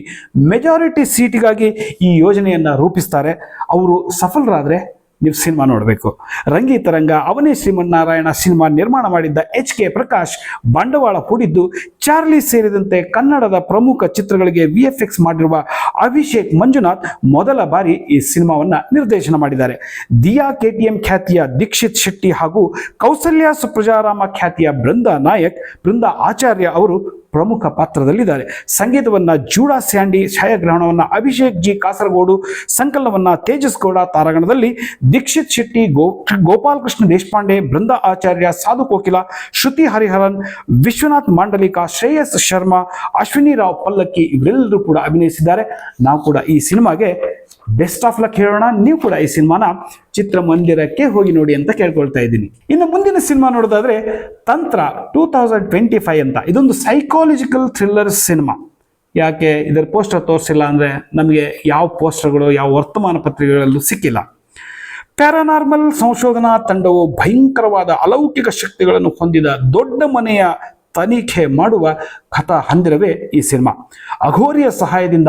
ಮೆಜಾರಿಟಿ ಸೀಟಿಗಾಗಿ ಈ ಯೋಜನೆಯನ್ನು ರೂಪಿಸ್ತಾರೆ. ಅವರು ಸಫಲರಾದರೆ? ನೀವು ಸಿನಿಮಾ ನೋಡಬೇಕು. ರಂಗಿತರಂಗ ಅವನೇ ಶ್ರೀಮನ್ನಾರಾಯಣ ಸಿನಿಮಾ ನಿರ್ಮಾಣ ಮಾಡಿದ್ದ ಎಚ್ ಕೆ ಪ್ರಕಾಶ್, ಬಂಡವಾಳ ಹೂಡಿದ್ದು ಚಾರ್ಲಿ ಸೇರಿದಂತೆ ಕನ್ನಡದ ಪ್ರಮುಖ ಚಿತ್ರಗಳಿಗೆ ವಿ ಎಫ್ ಎಕ್ಸ್ ಮಾಡಿರುವ ಅಭಿಷೇಕ್ ಮಂಜುನಾಥ್ ಮೊದಲ ಬಾರಿ ಈ ಸಿನಿಮಾವನ್ನು ನಿರ್ದೇಶನ ಮಾಡಿದ್ದಾರೆ. ದಿಯಾ ಕೆ ಟಿ ಎಂ ಖ್ಯಾತಿಯ ದೀಕ್ಷಿತ್ ಶೆಟ್ಟಿ ಹಾಗೂ ಕೌಸಲ್ಯ ಸುಪ್ರಜಾರಾಮ ಖ್ಯಾತಿಯ ಬೃಂದಾ ನಾಯಕ್, ಬೃಂದಾ ಆಚಾರ್ಯ ಅವರು ಪ್ರಮುಖ ಪಾತ್ರದಲ್ಲಿದ್ದಾರೆ. ಸಂಗೀತವನ್ನು ಜೂಡಾ ಸ್ಯಾಂಡಿ ಛಾಯಾಗ್ರಹಣವನ್ನು ಅಭಿಷೇಕ್ ಜಿ ಕಾಸರಗೋಡು, ಸಂಕಲನವನ್ನು ತೇಜಸ್ ಗೌಡ ತಾರಾಗಣದಲ್ಲಿ ದೀಕ್ಷಿತ್ ಶೆಟ್ಟಿ, ಗೋ ಗೋಪಾಲ್ ಕೃಷ್ಣ ದೇಶಪಾಂಡೆ, ಬೃಂದಾ ಆಚಾರ್ಯ ಸಾಧು ಕೋಕಿಲ, ಶ್ರುತಿ ಹರಿಹರನ್, ವಿಶ್ವನಾಥ್ ಮಾಂಡಲಿಕ, ಶ್ರೇಯಸ್ ಶರ್ಮಾ, ಅಶ್ವಿನಿ ರಾವ್ ಪಲ್ಲಕ್ಕಿ ಇವರೆಲ್ಲರೂ ಕೂಡ ಅಭಿನಯಿಸಿದ್ದಾರೆ. ನಾವು ಕೂಡ ಈ ಸಿನಿಮಾಗೆ ಬೆಸ್ಟ್ ಆಫ್ ಲಕ್ ಹೇಳೋಣ ನೀವು ಕೂಡ ಈ ಸಿನಿಮಾನ ಚಿತ್ರಮಂದಿರಕ್ಕೆ ಹೋಗಿ ನೋಡಿ ಅಂತ ಕೇಳ್ಕೊಳ್ತಾ ಇದ್ದೀನಿ. ಇನ್ನು ಮುಂದಿನ ಸಿನಿಮಾ ನೋಡೋದಾದ್ರೆ ತಂತ್ರ ಟೂ ತೌಸಂಡ್ ಟ್ವೆಂಟಿ ಫೈವ್ ಅಂತ. ಇದೊಂದು ಸೈಕಾಲಜಿಕಲ್ ಥ್ರಿಲ್ಲರ್ ಸಿನಿಮಾ. ಯಾಕೆ ಇದರ ಪೋಸ್ಟರ್ ತೋರಿಸಿಲ್ಲ ಅಂದರೆ ನಮಗೆ ಯಾವ ಪೋಸ್ಟರ್ಗಳು ಯಾವ ವರ್ತಮಾನ ಪತ್ರಿಕೆಗಳಲ್ಲೂ ಸಿಕ್ಕಿಲ್ಲ. ಪ್ಯಾರಾನಾರ್ಮಲ್ ಸಂಶೋಧನಾ ತಂಡವು ಭಯಂಕರವಾದ ಅಲೌಕಿಕ ಶಕ್ತಿಗಳನ್ನು ಹೊಂದಿದ ದೊಡ್ಡ ಮನೆಯ ತನಿಖೆ ಮಾಡುವ ಕಥಾ ಹಂದಿರವೇ ಈ ಸಿನಿಮಾ. ಅಘೋರಿಯ ಸಹಾಯದಿಂದ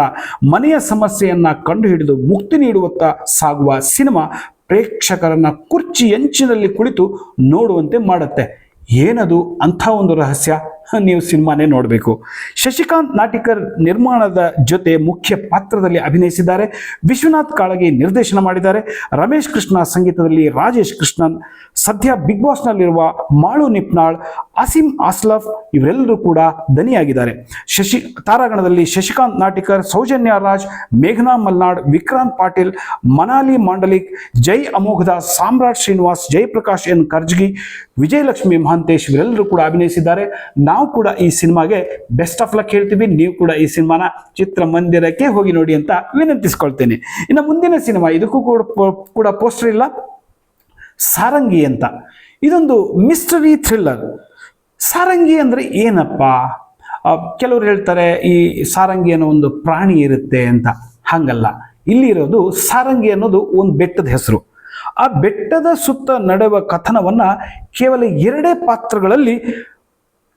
ಮನೆಯ ಸಮಸ್ಯೆಯನ್ನ ಕಂಡುಹಿಡಿದು ಮುಕ್ತಿ ನೀಡುವತ್ತ ಸಾಗುವ ಸಿನಿಮಾ ಪ್ರೇಕ್ಷಕರನ್ನ ಕುರ್ಚಿ ಎಂಚಿನಲ್ಲಿ ಕುಳಿತು ನೋಡುವಂತೆ ಮಾಡುತ್ತೆ. ಏನದು ಅಂಥ ಒಂದು ರಹಸ್ಯ? <laughs> ನೀವು ಸಿನಿಮಾನೇ ನೋಡಬೇಕು. ಶಶಿಕಾಂತ್ ನಾಟಿಕರ್ ನಿರ್ಮಾಣದ ಜೊತೆ ಮುಖ್ಯ ಪಾತ್ರದಲ್ಲಿ ಅಭಿನಯಿಸಿದ್ದಾರೆ. ವಿಶ್ವನಾಥ್ ಕಾಳಗಿ ನಿರ್ದೇಶನ ಮಾಡಿದ್ದಾರೆ. ರಮೇಶ್ ಕೃಷ್ಣ ಸಂಗೀತದಲ್ಲಿ ರಾಜೇಶ್ ಕೃಷ್ಣನ್, ಸದ್ಯ ಬಿಗ್ ಬಾಸ್ನಲ್ಲಿರುವ ಮಾಳು ನಿಪ್ನಾಳ್, ಅಸೀಂ ಆಸ್ಲಫ್ ಇವರೆಲ್ಲರೂ ಕೂಡ ದನಿಯಾಗಿದ್ದಾರೆ ಶಶಿ, ತಾರಾಗಣದಲ್ಲಿ ಶಶಿಕಾಂತ್ ನಾಟಿಕರ್, ಸೌಜನ್ಯ ರಾಜ್, ಮೇಘನಾ ಮಲ್ನಾಡ್, ವಿಕ್ರಾಂತ್ ಪಾಟೀಲ್, ಮನಾಲಿ ಮಾಂಡಲಿಕ್, ಜೈ ಅಮೋಘದಾಸ್ ಸಾಮ್ರಾಟ್ ಶ್ರೀನಿವಾಸ್, ಜಯಪ್ರಕಾಶ್ ಎನ್ ಕರ್ಜಗಿ, ವಿಜಯಲಕ್ಷ್ಮಿ ಮಹಾಂತೇಶ್ ಇವರೆಲ್ಲರೂ ಕೂಡ ಅಭಿನಯಿಸಿದ್ದಾರೆ. ನಾವು ಕೂಡ ಈ ಸಿನಿಮಾಗೆ ಬೆಸ್ಟ್ ಆಫ್ ಲಕ್ ಹೇಳ್ತೀವಿ. ನೀವು ಕೂಡ ಈ ಸಿನಿಮಾನ ಚಿತ್ರಮಂದಿರಕ್ಕೆ ಹೋಗಿ ನೋಡಿ ಅಂತ ವಿನಂತಿಸ್ಕೊಳ್ತೇನೆ. ಇನ್ನು ಮುಂದಿನ ಸಿನಿಮಾ, ಇದಕ್ಕೂ ಕೂಡ ಕೂಡ ಪೋಸ್ಟರ್ ಇಲ್ಲ. ಸಾರಂಗಿ ಅಂತ. ಇದೊಂದು ಮಿಸ್ಟರಿ ಥ್ರಿಲ್ಲರ್ ಸಾರಂಗಿ ಅಂದರೆ ಏನಪ್ಪ? ಕೆಲವರು ಹೇಳ್ತಾರೆ, ಈ ಸಾರಂಗಿ ಅನ್ನೋ ಒಂದು ಪ್ರಾಣಿ ಇರುತ್ತೆ ಅಂತ. ಹಾಗಲ್ಲ. ಇಲ್ಲಿರೋದು ಸಾರಂಗಿ ಅನ್ನೋದು ಒಂದು ಬೆಟ್ಟದ ಹೆಸರು. ಆ ಬೆಟ್ಟದ ಸುತ್ತ ನಡೆಯುವ ಕಥನವನ್ನ ಕೇವಲ ಎರಡೇ ಪಾತ್ರಗಳಲ್ಲಿ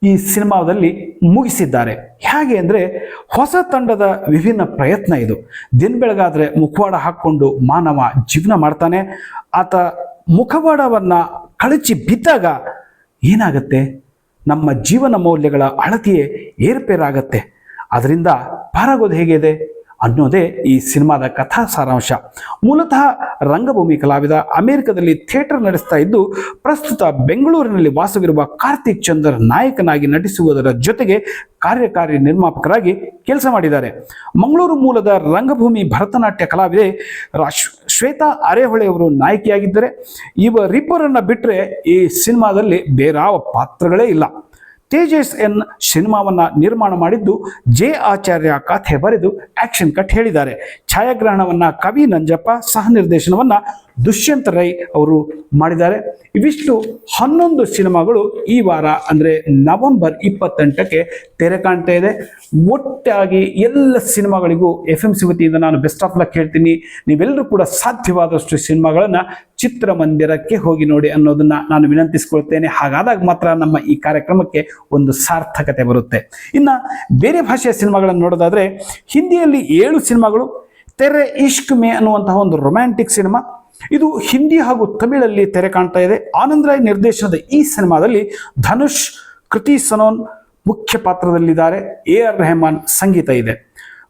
ಈ ಸಿನಿಮಾದಲ್ಲಿ ಮುಗಿಸಿದ್ದಾರೆ. ಹೇಗೆ ಅಂದರೆ ಹೊಸ ತಂಡದ ವಿಭಿನ್ನ ಪ್ರಯತ್ನ ಇದು. ದಿನ ಬೆಳಗಾದ್ರೆ ಮುಖವಾಡ ಹಾಕ್ಕೊಂಡು ಮಾನವ ಜೀವನ ಮಾಡ್ತಾನೆ. ಆತ ಮುಖವಾಡವನ್ನು ಕಳಚಿ ಬಿದ್ದಾಗ ಏನಾಗುತ್ತೆ? ನಮ್ಮ ಜೀವನ ಮೌಲ್ಯಗಳ ಅಳತೆಯೇ ಏರ್ಪೇರಾಗತ್ತೆ. ಅದರಿಂದ ಪಾರಾಗೋದು ಹೇಗಿದೆ? ಅನ್ನೋದೇ ಈ ಸಿನಿಮಾದ ಕಥಾ ಸಾರಾಂಶ. ಮೂಲತಃ ರಂಗಭೂಮಿ ಕಲಾವಿದ ಅಮೆರಿಕದಲ್ಲಿ ಥಿಯೇಟರ್ ನಡೆಸ್ತಾ ಇದ್ದು, ಪ್ರಸ್ತುತ ಬೆಂಗಳೂರಿನಲ್ಲಿ ವಾಸವಿರುವ ಕಾರ್ತಿಕ್ ಚಂದರ್ ನಾಯಕನಾಗಿ ನಟಿಸುವುದರ ಜೊತೆಗೆ ಕಾರ್ಯಕಾರಿ ನಿರ್ಮಾಪಕರಾಗಿ ಕೆಲಸ ಮಾಡಿದ್ದಾರೆ. ಮಂಗಳೂರು ಮೂಲದ ರಂಗಭೂಮಿ ಭರತನಾಟ್ಯ ಕಲಾವಿದೆ ಶ್ವೇತಾ ಅರೆಹೊಳೆ ಅವರು ನಾಯಕಿಯಾಗಿದ್ದರೆ, ಇವರಿಬ್ಬರನ್ನು ಬಿಟ್ಟರೆ ಈ ಸಿನಿಮಾದಲ್ಲಿ ಬೇರಾವ ಪಾತ್ರಗಳೇ ಇಲ್ಲ. ತೇಜಸ್ ಎನ್ ಸಿನಿಮಾವನ್ನ ನಿರ್ಮಾಣ ಮಾಡಿದ್ದು ಜೆ ಆಚಾರ್ಯ ಕಥೆ ಬರೆದು ಆ್ಯಕ್ಷನ್ ಕಟ್ ಹೇಳಿದ್ದಾರೆ. ಛಾಯಾಗ್ರಹಣವನ್ನ ಕವಿ ನಂಜಪ್ಪ ಸಹ ನಿರ್ದೇಶನವನ್ನ ದುಷ್ಯಂತ ರೈ ಅವರು ಮಾಡಿದ್ದಾರೆ. ಇವಿಷ್ಟು ಹನ್ನೊಂದು ಸಿನಿಮಾಗಳು ಈ ವಾರ ಅಂದರೆ ನವೆಂಬರ್ ಇಪ್ಪತ್ತೆಂಟಕ್ಕೆ ತೆರೆ ಕಾಣ್ತಾ ಇದೆ. ಒಟ್ಟಾಗಿ ಎಲ್ಲ ಸಿನಿಮಾಗಳಿಗೂ ಎಫ್ ಎಂ ಸಿ ವತಿಯಿಂದ ನಾನು ಬೆಸ್ಟ್ ಆಫ್ ಲಕ್ ಹೇಳ್ತೀನಿ. ನೀವೆಲ್ಲರೂ ಕೂಡ ಸಾಧ್ಯವಾದಷ್ಟು ಸಿನಿಮಾಗಳನ್ನು ಚಿತ್ರಮಂದಿರಕ್ಕೆ ಹೋಗಿ ನೋಡಿ ಅನ್ನೋದನ್ನ ನಾನು ವಿನಂತಿಸ್ಕೊಳ್ತೇನೆ. ಹಾಗಾದಾಗ ಮಾತ್ರ ನಮ್ಮ ಈ ಕಾರ್ಯಕ್ರಮಕ್ಕೆ ಒಂದು ಸಾರ್ಥಕತೆ ಬರುತ್ತೆ. ಇನ್ನು ಬೇರೆ ಭಾಷೆಯ ಸಿನಿಮಾಗಳನ್ನು ನೋಡೋದಾದ್ರೆ ಹಿಂದಿಯಲ್ಲಿ ಏಳು ಸಿನಿಮಾಗಳು ತೆರೆ ಇಷ್ಕ್ ಮೇ ಅನ್ನುವಂತಹ ಒಂದು ರೊಮ್ಯಾಂಟಿಕ್ ಸಿನಿಮಾ ಇದು ಹಿಂದಿ ಹಾಗೂ ತಮಿಳಲ್ಲಿ ತೆರೆ ಕಾಣ್ತಾ ಇದೆ. ಆನಂದ್ ರಾಯ್ ನಿರ್ದೇಶನದ ಈ ಸಿನಿಮಾದಲ್ಲಿ ಧನುಷ್, ಕೃತಿ ಸನೋನ್ ಮುಖ್ಯ ಪಾತ್ರದಲ್ಲಿದ್ದಾರೆ. ಎ ಆರ್ ರೆಹಮಾನ್ ಸಂಗೀತ ಇದೆ.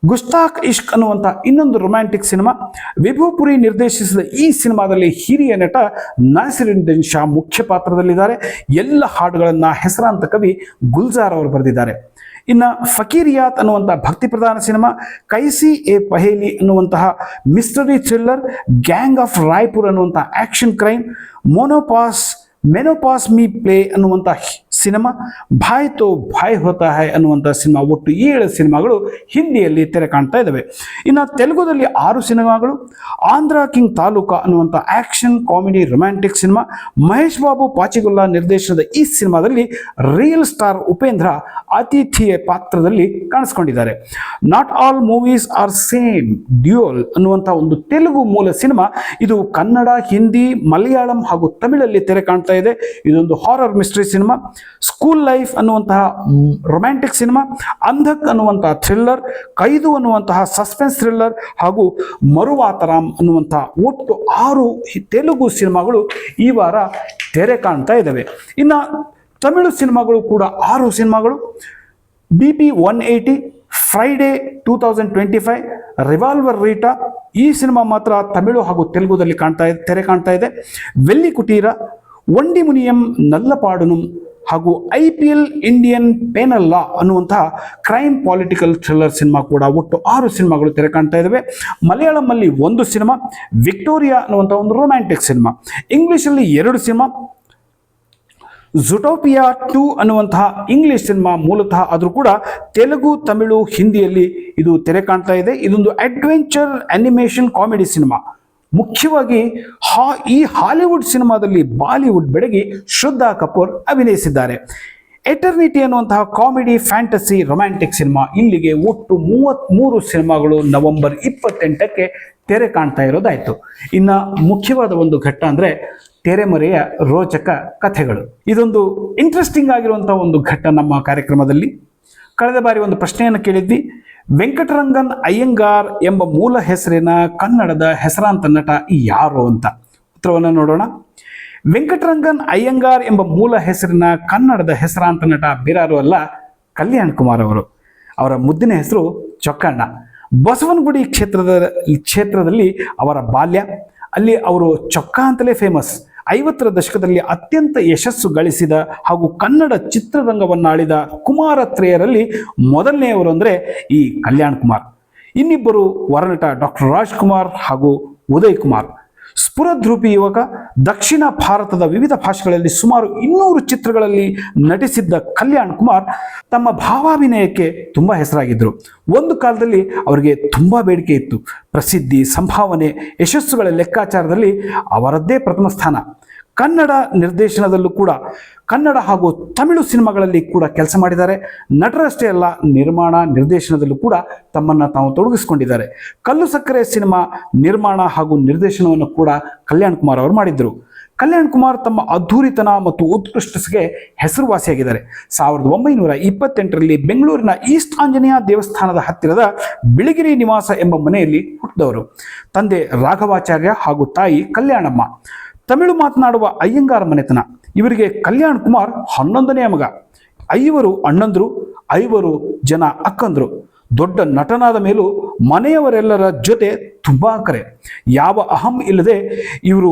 ಗುಸ್ತಾಕ್ ಇಷ್ಕ್ ಅನ್ನುವಂಥ ಇನ್ನೊಂದು ರೊಮ್ಯಾಂಟಿಕ್ ಸಿನಿಮಾ ವಿಭೂಪುರಿ ನಿರ್ದೇಶಿಸಿದ ಈ ಸಿನಿಮಾದಲ್ಲಿ ಹಿರಿಯ ನಟ ನಾಸಿರುದ್ದೀನ್ ಶಾ ಮುಖ್ಯ ಪಾತ್ರದಲ್ಲಿದ್ದಾರೆ. ಎಲ್ಲ ಹಾಡುಗಳನ್ನು ಹೆಸರಾಂತ ಕವಿ ಗುಲ್ಜಾರ್ ಅವರು ಬರೆದಿದ್ದಾರೆ. ಇನ್ನು ಫಕೀರಿಯಾತ್ ಅನ್ನುವಂಥ ಭಕ್ತಿ ಪ್ರಧಾನ ಸಿನಿಮಾ, ಕೈಸಿ ಎ ಪಹೇಲಿ ಅನ್ನುವಂತಹ mystery thriller gang of Raipur ಅನ್ನುವಂಥ action crime ಮೋನೋಪಾಸ್ menopause me play ಅನ್ನುವಂಥ ಸಿನಿಮಾ. ಭಾಯ್ ತೋ ಭಾಯ್ ಹೋತಾ ಹೈ ಅನ್ನುವಂಥ ಸಿನಿಮಾ. ಒಟ್ಟು ಏಳು ಸಿನಿಮಾಗಳು ಹಿಂದಿಯಲ್ಲಿ ತೆರೆ ಕಾಣ್ತಾ ಇದ್ದಾವೆ ಇನ್ನು ತೆಲುಗುದಲ್ಲಿ ಆರು ಸಿನಿಮಾಗಳು, ಆಂಧ್ರ ಕಿಂಗ್ ತಾಲೂಕಾ ಅನ್ನುವಂಥ action, comedy, romantic cinema, Mahesh Babu, Pachigolla ನಿರ್ದೇಶನದ ಈ ಸಿನಿಮಾದಲ್ಲಿ ರಿಯಲ್ ಸ್ಟಾರ್ ಉಪೇಂದ್ರ ಅತಿಥಿಯ ಪಾತ್ರದಲ್ಲಿ ಕಾಣಿಸ್ಕೊಂಡಿದ್ದಾರೆ. Not all movies are same dual ಅನ್ನುವಂಥ ಒಂದು ತೆಲುಗು ಮೂಲ ಸಿನಿಮಾ. ಇದು ಕನ್ನಡ, ಹಿಂದಿ, ಮಲಯಾಳಂ ಹಾಗೂ ತಮಿಳಲ್ಲಿ ತೆರೆ ಕಾಣ್ತಾ ಇದೆ. ಇದೊಂದು horror mystery cinema. School life ಅನ್ನುವಂತಹ ರೊಮ್ಯಾಂಟಿಕ್ ಸಿನಿಮಾ ಅಂಧಕ್ ಅನ್ನುವಂತಹ ಥ್ರಿಲ್ಲರ್ ಕೈದು ಅನ್ನುವಂತಹ ಸಸ್ಪೆನ್ಸ್ ಥ್ರಿಲ್ಲರ್ ಹಾಗೂ ಮರುವಾತರಾಮ್ ಅನ್ನುವಂತಹ ಒಟ್ಟು ಆರು ತೆಲುಗು ಸಿನಿಮಾಗಳು ಈ ವಾರ ತೆರೆ ಕಾಣ್ತಾ ಇದ್ದಾವೆ ಇನ್ನು ತಮಿಳು ಸಿನಿಮಾಗಳು ಕೂಡ ಆರು ಸಿನಿಮಾಗಳು. B P one eighty Friday two thousand twenty five revolver Rita ಈ ಸಿನಿಮಾ ಮಾತ್ರ ತಮಿಳು ಹಾಗೂ ತೆಲುಗುದಲ್ಲಿ ಕಾಣ್ತಾ ಇದೆ, ತೆರೆ ಕಾಣ್ತಾ ಇದೆ. ವೆಲ್ಲಿ ಕುಟೀರ ಒಂಡಿ ಮುನಿಯಂ ನಲ್ಲಪಾಡುನು ಹಾಗೂ I P L Indian penal law ಅನ್ನುವಂತಹ ಕ್ರೈಮ್ ಪಾಲಿಟಿಕಲ್ ಥ್ರಿಲ್ಲರ್ ಸಿನಿಮಾ ಕೂಡ ಒಟ್ಟು ಆರು ಸಿನಿಮಾಗಳು ತೆರೆ ಕಾಣ್ತಾ ಇದ್ದಾವೆ ಮಲಯಾಳಂನಲ್ಲಿ ಒಂದು ಸಿನಿಮಾ, ವಿಕ್ಟೋರಿಯಾ ಅನ್ನುವಂಥ ಒಂದು ರೊಮ್ಯಾಂಟಿಕ್ ಸಿನಿಮಾ. ಇಂಗ್ಲೀಷಲ್ಲಿ ಎರಡು ಸಿನಿಮಾ ಜುಟೋಪಿಯಾ ಟೂ ಅನ್ನುವಂತಹ ಇಂಗ್ಲಿಷ್ ಸಿನಿಮಾ ಮೂಲತಃ ಆದರೂ ಕೂಡ ತೆಲುಗು, ತಮಿಳು, ಹಿಂದಿಯಲ್ಲಿ ಇದು ತೆರೆ ಕಾಣ್ತಾ ಇದೆ. ಇದೊಂದು ಅಡ್ವೆಂಚರ್ ಅನಿಮೇಷನ್ ಕಾಮಿಡಿ ಸಿನಿಮಾ. ಮುಖ್ಯವಾಗಿ ಹಾ, ಈ ಹಾಲಿವುಡ್ ಸಿನಿಮಾದಲ್ಲಿ ಬಾಲಿವುಡ್ ಬೆಡಗಿ ಶ್ರದ್ಧಾ ಕಪೂರ್ ಅಭಿನಯಿಸಿದ್ದಾರೆ. ಎಟರ್ನಿಟಿ ಅನ್ನುವಂತಹ ಕಾಮಿಡಿ, ಫ್ಯಾಂಟಸಿ, ರೊಮ್ಯಾಂಟಿಕ್ ಸಿನಿಮಾ ಇಲ್ಲಿಗೆ ಒಟ್ಟು ಮೂವತ್ತ್ಮೂರು ಸಿನಿಮಾಗಳು ನವೆಂಬರ್ ಇಪ್ಪತ್ತೆಂಟಕ್ಕೆ ತೆರೆ ಕಾಣ್ತಾ ಇರೋದಾಯಿತು. ಇನ್ನು ಮುಖ್ಯವಾದ ಒಂದು ಘಟ್ಟ ಅಂದರೆ ತೆರೆಮರೆಯ ರೋಚಕ ಕಥೆಗಳು. ಇದೊಂದು ಇಂಟ್ರೆಸ್ಟಿಂಗ್ ಆಗಿರುವಂಥ ಒಂದು ಘಟ್ಟ ನಮ್ಮ ಕಾರ್ಯಕ್ರಮದಲ್ಲಿ. ಕಳೆದ ಬಾರಿ ಒಂದು ಪ್ರಶ್ನೆಯನ್ನು ಕೇಳಿದ್ವಿ. ವೆಂಕಟರಂಗನ್ ಅಯ್ಯಂಗಾರ್ ಎಂಬ ಮೂಲ ಹೆಸರಿನ ಕನ್ನಡದ ಹೆಸರಾಂತ ನಟ ಯಾರು ಅಂತ? ಉತ್ತರವನ್ನು ನೋಡೋಣ. ವೆಂಕಟರಂಗನ್ ಅಯ್ಯಂಗಾರ್ ಎಂಬ ಮೂಲ ಹೆಸರಿನ ಕನ್ನಡದ ಹೆಸರಾಂತ ನಟ ಬೇರಾರು ಅಲ್ಲ, ಕಲ್ಯಾಣ್ ಕುಮಾರ್ ಅವರು. ಅವರ ಮುದ್ದಿನ ಹೆಸರು ಚೊಕ್ಕಣ್ಣ. ಬಸವನಗುಡಿ ಕ್ಷೇತ್ರದ, ಕ್ಷೇತ್ರದಲ್ಲಿ ಅವರ ಬಾಲ್ಯ. ಅಲ್ಲಿ ಅವರು ಚೊಕ್ಕ ಅಂತಲೇ ಫೇಮಸ್ ಐವತ್ತರ ದಶಕದಲ್ಲಿ ಅತ್ಯಂತ ಯಶಸ್ಸು ಗಳಿಸಿದ ಹಾಗೂ ಕನ್ನಡ ಚಿತ್ರರಂಗವನ್ನಾಳಿದ ಕುಮಾರತ್ರೇಯರಲ್ಲಿ ಮೊದಲನೆಯವರು ಅಂದರೆ ಈ ಕಲ್ಯಾಣ್ ಕುಮಾರ್. ಇನ್ನಿಬ್ಬರು ವರನಟ ಡಾಕ್ಟರ್ ರಾಜ್ಕುಮಾರ್ ಹಾಗೂ ಉದಯ್ ಕುಮಾರ್. ಸ್ಫುರದ್ರೂಪಿ ಯುವಕ ದಕ್ಷಿಣ ಭಾರತದ ವಿವಿಧ ಭಾಷೆಗಳಲ್ಲಿ ಸುಮಾರು ಇನ್ನೂರು ಚಿತ್ರಗಳಲ್ಲಿ ನಟಿಸಿದ್ದ ಕಲ್ಯಾಣ್ ಕುಮಾರ್ ತಮ್ಮ ಭಾವಾಭಿನಯಕ್ಕೆ ತುಂಬ ಹೆಸರಾಗಿದ್ದರು. ಒಂದು ಕಾಲದಲ್ಲಿ ಅವರಿಗೆ ತುಂಬ ಬೇಡಿಕೆ ಇತ್ತು. ಪ್ರಸಿದ್ಧಿ, ಸಂಭಾವನೆ, ಯಶಸ್ಸುಗಳ ಲೆಕ್ಕಾಚಾರದಲ್ಲಿ ಅವರದ್ದೇ ಪ್ರಥಮ ಸ್ಥಾನ. ಕನ್ನಡ ನಿರ್ದೇಶನದಲ್ಲೂ ಕೂಡ, ಕನ್ನಡ ಹಾಗೂ ತಮಿಳು ಸಿನಿಮಾಗಳಲ್ಲಿ ಕೂಡ ಕೆಲಸ ಮಾಡಿದ್ದಾರೆ. ನಟರಷ್ಟೇ ಅಲ್ಲ, ನಿರ್ಮಾಣ ನಿರ್ದೇಶನದಲ್ಲೂ ಕೂಡ ತಮ್ಮನ್ನು ತಾವು ತೊಡಗಿಸಿಕೊಂಡಿದ್ದಾರೆ. ಕಲ್ಲು ಸಕ್ಕರೆ ಸಿನಿಮಾ ನಿರ್ಮಾಣ ಹಾಗೂ ನಿರ್ದೇಶನವನ್ನು ಕೂಡ ಕಲ್ಯಾಣ್ ಕುಮಾರ್ ಅವರು ಮಾಡಿದ್ದರು ಕಲ್ಯಾಣ್ ಕುಮಾರ್ ತಮ್ಮ ಅದ್ಧೂರಿತನ ಮತ್ತು ಉತ್ಕೃಷ್ಟತೆಗೆ ಹೆಸರುವಾಸಿಯಾಗಿದ್ದಾರೆ. ಸಾವಿರದ ಒಂಬೈನೂರ ಇಪ್ಪತ್ತೆಂಟರಲ್ಲಿ ಬೆಂಗಳೂರಿನ ಈಸ್ಟ್ ಆಂಜನೇಯ ದೇವಸ್ಥಾನದ ಹತ್ತಿರದ ಬಿಳಿಗಿರಿ ನಿವಾಸ ಎಂಬ ಮನೆಯಲ್ಲಿ ಹುಟ್ಟಿದವರು. ತಂದೆ ರಾಘವಾಚಾರ್ಯ ಹಾಗೂ ತಾಯಿ ಕಲ್ಯಾಣಮ್ಮ. ತಮಿಳು ಮಾತನಾಡುವ ಅಯ್ಯಂಗಾರ ಮನೆತನ. ಇವರಿಗೆ ಕಲ್ಯಾಣ್ ಕುಮಾರ್ ಹನ್ನೊಂದನೆಯ ಮಗ. ಐವರು ಅಣ್ಣಂದರು, ಐವರು ಜನ ಅಕ್ಕಂದರು. ದೊಡ್ಡ ನಟನಾದ ಮೇಲೂ ಮನೆಯವರೆಲ್ಲರ ಜೊತೆ ತುಂಬ ಕರೆ ಯಾವ ಅಹಂ ಇಲ್ಲದೆ ಇವರು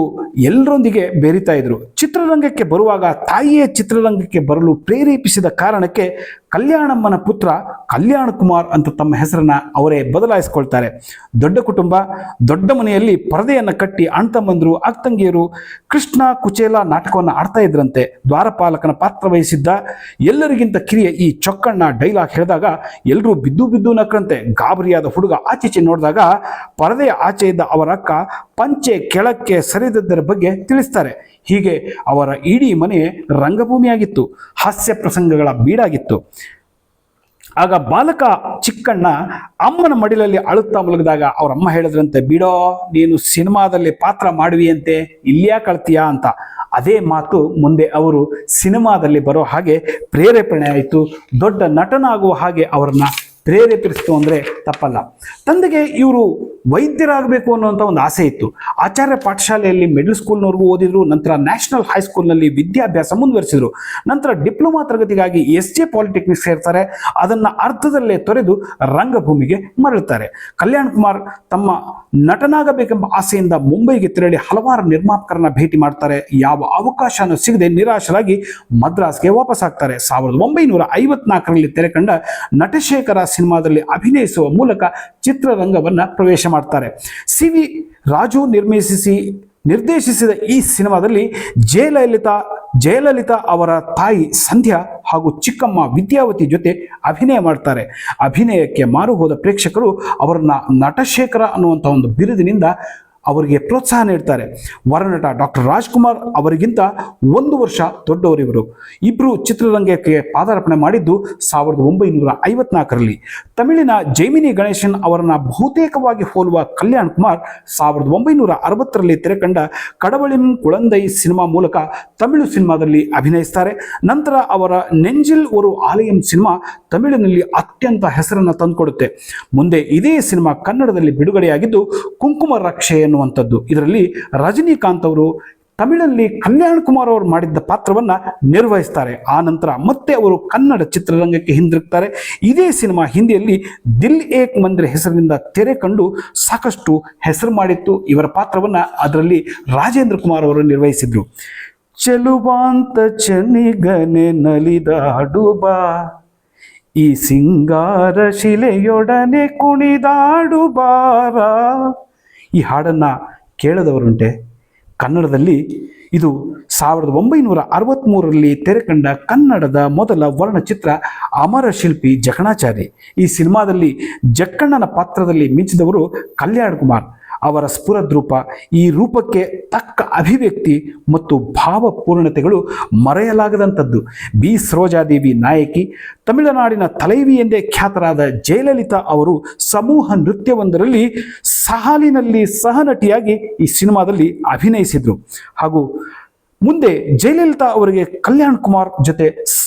ಎಲ್ಲರೊಂದಿಗೆ ಬೆರೀತಾ ಇದ್ರು. ಚಿತ್ರರಂಗಕ್ಕೆ ಬರುವಾಗ ತಾಯಿಯೇ ಚಿತ್ರರಂಗಕ್ಕೆ ಬರಲು ಪ್ರೇರೇಪಿಸಿದ ಕಾರಣಕ್ಕೆ ಕಲ್ಯಾಣಮ್ಮನ ಪುತ್ರ ಕಲ್ಯಾಣ ಕುಮಾರ್ ಅಂತ ತಮ್ಮ ಹೆಸರನ್ನ ಅವರೇ ಬದಲಾಯಿಸ್ಕೊಳ್ತಾರೆ. ದೊಡ್ಡ ಕುಟುಂಬ, ದೊಡ್ಡ ಮನೆಯಲ್ಲಿ ಪರದೆಯನ್ನು ಕಟ್ಟಿ ಅಣ್ತಮ್ಮಂದರು ಅಕ್ತಂಗಿಯರು ಕೃಷ್ಣ, ಕುಚೇಲ ನಾಟಕವನ್ನು ಆಡ್ತಾ ಇದ್ರಂತೆ. ದ್ವಾರಪಾಲಕನ ಪಾತ್ರ ವಹಿಸಿದ್ದ ಎಲ್ಲರಿಗಿಂತ ಕಿರಿಯ ಈ ಚೊಕ್ಕಣ್ಣ ಡೈಲಾಗ್ ಹೇಳಿದಾಗ ಎಲ್ಲರೂ ಬಿದ್ದು ಬಿದ್ದು ನಕ್ರಂತೆ ಗಾಬರಿಯಾದ ಹುಡುಗ ಆಚೀಚೆ ನೋಡಿದಾಗ ಪರದೆಯ ಆಚೆ ಇದ್ದ ಅವರ ಅಕ್ಕ ಪಂಚೆ ಕೆಳಕ್ಕೆ ಸರಿದದ್ದರ ಬಗ್ಗೆ ತಿಳಿಸ್ತಾರೆ. ಹೀಗೆ ಅವರ ಇಡೀ ಮನೆ ರಂಗಭೂಮಿಯಾಗಿತ್ತು, ಹಾಸ್ಯ ಪ್ರಸಂಗಗಳ ಬೀಡಾಗಿತ್ತು. ಆಗ ಬಾಲಕ ಚಿಕ್ಕಣ್ಣ ಅಮ್ಮನ ಮಡಿಲಲ್ಲಿ ಅಳುತ್ತಾ ಮಲಗಿದಾಗ ಅವರಮ್ಮ ಹೇಳಿದ್ರಂತೆ, ಬಿಡೋ, ನೀನು ಸಿನಿಮಾದಲ್ಲಿ ಪಾತ್ರ ಮಾಡುವಿಯಂತೆ, ಇಲ್ಲಿಯಾ ಕಳ್ತೀಯಾ? ಅಂತ. ಅದೇ ಮಾತು ಮುಂದೆ ಅವರು ಸಿನಿಮಾದಲ್ಲಿ ಬರೋ ಹಾಗೆ ಪ್ರೇರೇಪಣೆ ಆಯಿತು. ದೊಡ್ಡ ನಟನಾಗುವ ಹಾಗೆ ಅವರನ್ನ ಪ್ರೇರೇಪಿಸಿತು ಅಂದರೆ ತಪ್ಪಲ್ಲ. ತಂದೆಗೆ ಇವರು ವೈದ್ಯರಾಗಬೇಕು ಅನ್ನುವಂಥ ಒಂದು ಆಸೆ ಇತ್ತು. ಆಚಾರ್ಯ ಪಾಠಶಾಲೆಯಲ್ಲಿ ಮಿಡಲ್ ಸ್ಕೂಲ್ನವರೆಗೂ ಓದಿದ್ರು, ನಂತರ ನ್ಯಾಷನಲ್ ಹೈಸ್ಕೂಲ್ನಲ್ಲಿ ವಿದ್ಯಾಭ್ಯಾಸ ಮುಂದುವರಿಸಿದರು. ನಂತರ ಡಿಪ್ಲೊಮಾ ತರಗತಿಗಾಗಿ ಎಸ್ ಜೆ ಪಾಲಿಟೆಕ್ನಿಕ್ ಸೇರ್ತಾರೆ. ಅದನ್ನು ಅರ್ಥದಲ್ಲೇ ತೊರೆದು ರಂಗಭೂಮಿಗೆ ಮರಳುತ್ತಾರೆ. ಕಲ್ಯಾಣ್ ಕುಮಾರ್ ತಮ್ಮ ನಟನಾಗಬೇಕೆಂಬ ಆಸೆಯಿಂದ ಮುಂಬೈಗೆ ತೆರಳಿ ಹಲವಾರು ನಿರ್ಮಾಪಕರನ್ನ ಭೇಟಿ ಮಾಡ್ತಾರೆ. ಯಾವ ಅವಕಾಶನೂ ಸಿಗದೆ ನಿರಾಶರಾಗಿ ಮದ್ರಾಸ್ಗೆ ವಾಪಸ್ ಆಗ್ತಾರೆ ಸಾವಿರದ ಒಂಬೈನೂರ ಐವತ್ನಾಲ್ಕರಲ್ಲಿ ತೆರೆಕಂಡ ನಟಶೇಖರ ಸಿನಿಮಾದಲ್ಲಿ ಅಭಿನಯಿಸುವ ಮೂಲಕ ಚಿತ್ರರಂಗವನ್ನು ಪ್ರವೇಶ ಮಾಡ್ತಾರೆ. ಸಿ ವಿ ರಾಜು ನಿರ್ಮಿಸಿ ನಿರ್ದೇಶಿಸಿದ ಈ ಸಿನಿಮಾದಲ್ಲಿ ಜಯಲಲಿತಾ ಜಯಲಲಿತಾ ಅವರ ತಾಯಿ ಸಂಧ್ಯಾ ಹಾಗೂ ಚಿಕ್ಕಮ್ಮ ವಿದ್ಯಾವತಿ ಜೊತೆ ಅಭಿನಯ ಮಾಡ್ತಾರೆ. ಅಭಿನಯಕ್ಕೆ ಮಾರು ಹೋದ ಪ್ರೇಕ್ಷಕರು ಅವರನ್ನ ನಟಶೇಖರ ಅನ್ನುವಂಥ ಒಂದು ಬಿರುದಿನಿಂದ ಅವರಿಗೆ ಪ್ರೋತ್ಸಾಹ ನೀಡ್ತಾರೆ. ವರನಟ ಡಾಕ್ಟರ್ ರಾಜ್ಕುಮಾರ್ ಅವರಿಗಿಂತ ಒಂದು ವರ್ಷ ದೊಡ್ಡವರಿವರು. ಇಬ್ಬರು ಚಿತ್ರರಂಗಕ್ಕೆ ಪಾದಾರ್ಪಣೆ ಮಾಡಿದ್ದು ಸಾವಿರದ ಒಂಬೈನೂರ ಐವತ್ನಾಲ್ಕರಲ್ಲಿ. ತಮಿಳಿನ ಜೈಮಿನಿ ಗಣೇಶನ್ ಅವರನ್ನು ಬಹುತೇಕವಾಗಿ ಹೋಲುವ ಕಲ್ಯಾಣ್ ಕುಮಾರ್ ಸಾವಿರದ ಒಂಬೈನೂರ ಅರವತ್ತರಲ್ಲಿ ತೆರೆಕಂಡ ಕಡವಳಿಂ ಕುಳಂದೈ ಸಿನಿಮಾ ಮೂಲಕ ತಮಿಳು ಸಿನಿಮಾದಲ್ಲಿ ಅಭಿನಯಿಸ್ತಾರೆ. ನಂತರ ಅವರ ನೆಂಜಿಲ್ ಒಂದು ಆಲಯಂ ಸಿನಿಮಾ ತಮಿಳಿನಲ್ಲಿ ಅತ್ಯಂತ ಹೆಸರನ್ನು ತಂದುಕೊಡುತ್ತೆ. ಮುಂದೆ ಇದೇ ಸಿನಿಮಾ ಕನ್ನಡದಲ್ಲಿ ಬಿಡುಗಡೆಯಾಗಿದ್ದು ಕುಂಕುಮ ರಕ್ಷೆ ಎನ್ನುವಂಥದ್ದು. ಇದರಲ್ಲಿ ರಜನಿಕಾಂತ್ ಅವರು ತಮಿಳಲ್ಲಿ ಕಲ್ಯಾಣ್ ಕುಮಾರ್ ಅವರು ಮಾಡಿದ್ದ ಪಾತ್ರವನ್ನು ನಿರ್ವಹಿಸ್ತಾರೆ. ಆ ನಂತರ ಮತ್ತೆ ಅವರು ಕನ್ನಡ ಚಿತ್ರರಂಗಕ್ಕೆ ಹಿಂದಿರುಗ್ತಾರೆ. ಇದೇ ಸಿನಿಮಾ ಹಿಂದಿಯಲ್ಲಿ ದಿಲ್ ಏಕ್ ಮಂದಿರ ಹೆಸರಿನಿಂದ ತೆರೆ ಕಂಡು ಸಾಕಷ್ಟು ಹೆಸರು ಮಾಡಿತ್ತು. ಇವರ ಪಾತ್ರವನ್ನು ಅದರಲ್ಲಿ ರಾಜೇಂದ್ರ ಕುಮಾರ್ ಅವರು ನಿರ್ವಹಿಸಿದರು. ಚೆಲುವಾಂತ ಚನಿಗನೆ ನಲಿದಾಡುಬಾ ಈ ಸಿಂಗಾರ ಶಿಲೆಯೊಡನೆ ಕುಣಿದಾಡು ಬಾರ ಈ ಹಾಡನ್ನು ಕೇಳದವರುಂಟೆ. ಕನ್ನಡದಲ್ಲಿ ಇದು ಸಾವಿರದ ಒಂಬೈನೂರ ಅರವತ್ತ್ಮೂರರಲ್ಲಿ ತೆರೆಕಂಡ ಕನ್ನಡದ ಮೊದಲ ವರ್ಣಚಿತ್ರ ಅಮರ ಶಿಲ್ಪಿ ಜಕಣಾಚಾರಿ. ಈ ಸಿನಿಮಾದಲ್ಲಿ ಜಕ್ಕಣ್ಣನ ಪಾತ್ರದಲ್ಲಿ ಮಿಂಚಿದವರು ಕಲ್ಯಾಣ್ ಕುಮಾರ್. ಅವರ ಸ್ಫುರದ್ರೂಪ, ಈ ರೂಪಕ್ಕೆ ತಕ್ಕ ಅಭಿವ್ಯಕ್ತಿ ಮತ್ತು ಭಾವಪೂರ್ಣತೆಗಳು ಮರೆಯಲಾಗದಂಥದ್ದು. ಬಿ. ಸರೋಜಾದೇವಿ ನಾಯಕಿ, ತಮಿಳುನಾಡಿನ ತಲೈವಿ ಎಂದೇ ಖ್ಯಾತರಾದ ಜಯಲಲಿತಾ ಅವರು ಸಮೂಹ ನೃತ್ಯವೊಂದರಲ್ಲಿ ಸಹಾಲಿನಲ್ಲಿ ಸಹನಟಿಯಾಗಿ ಈ ಸಿನಿಮಾದಲ್ಲಿ ಅಭಿನಯಿಸಿದರು. ಹಾಗೂ ಮುಂದೆ ಜಯಲಲಿತಾ ಅವರಿಗೆ ಕಲ್ಯಾಣ್ ಕುಮಾರ್ ಜೊತೆ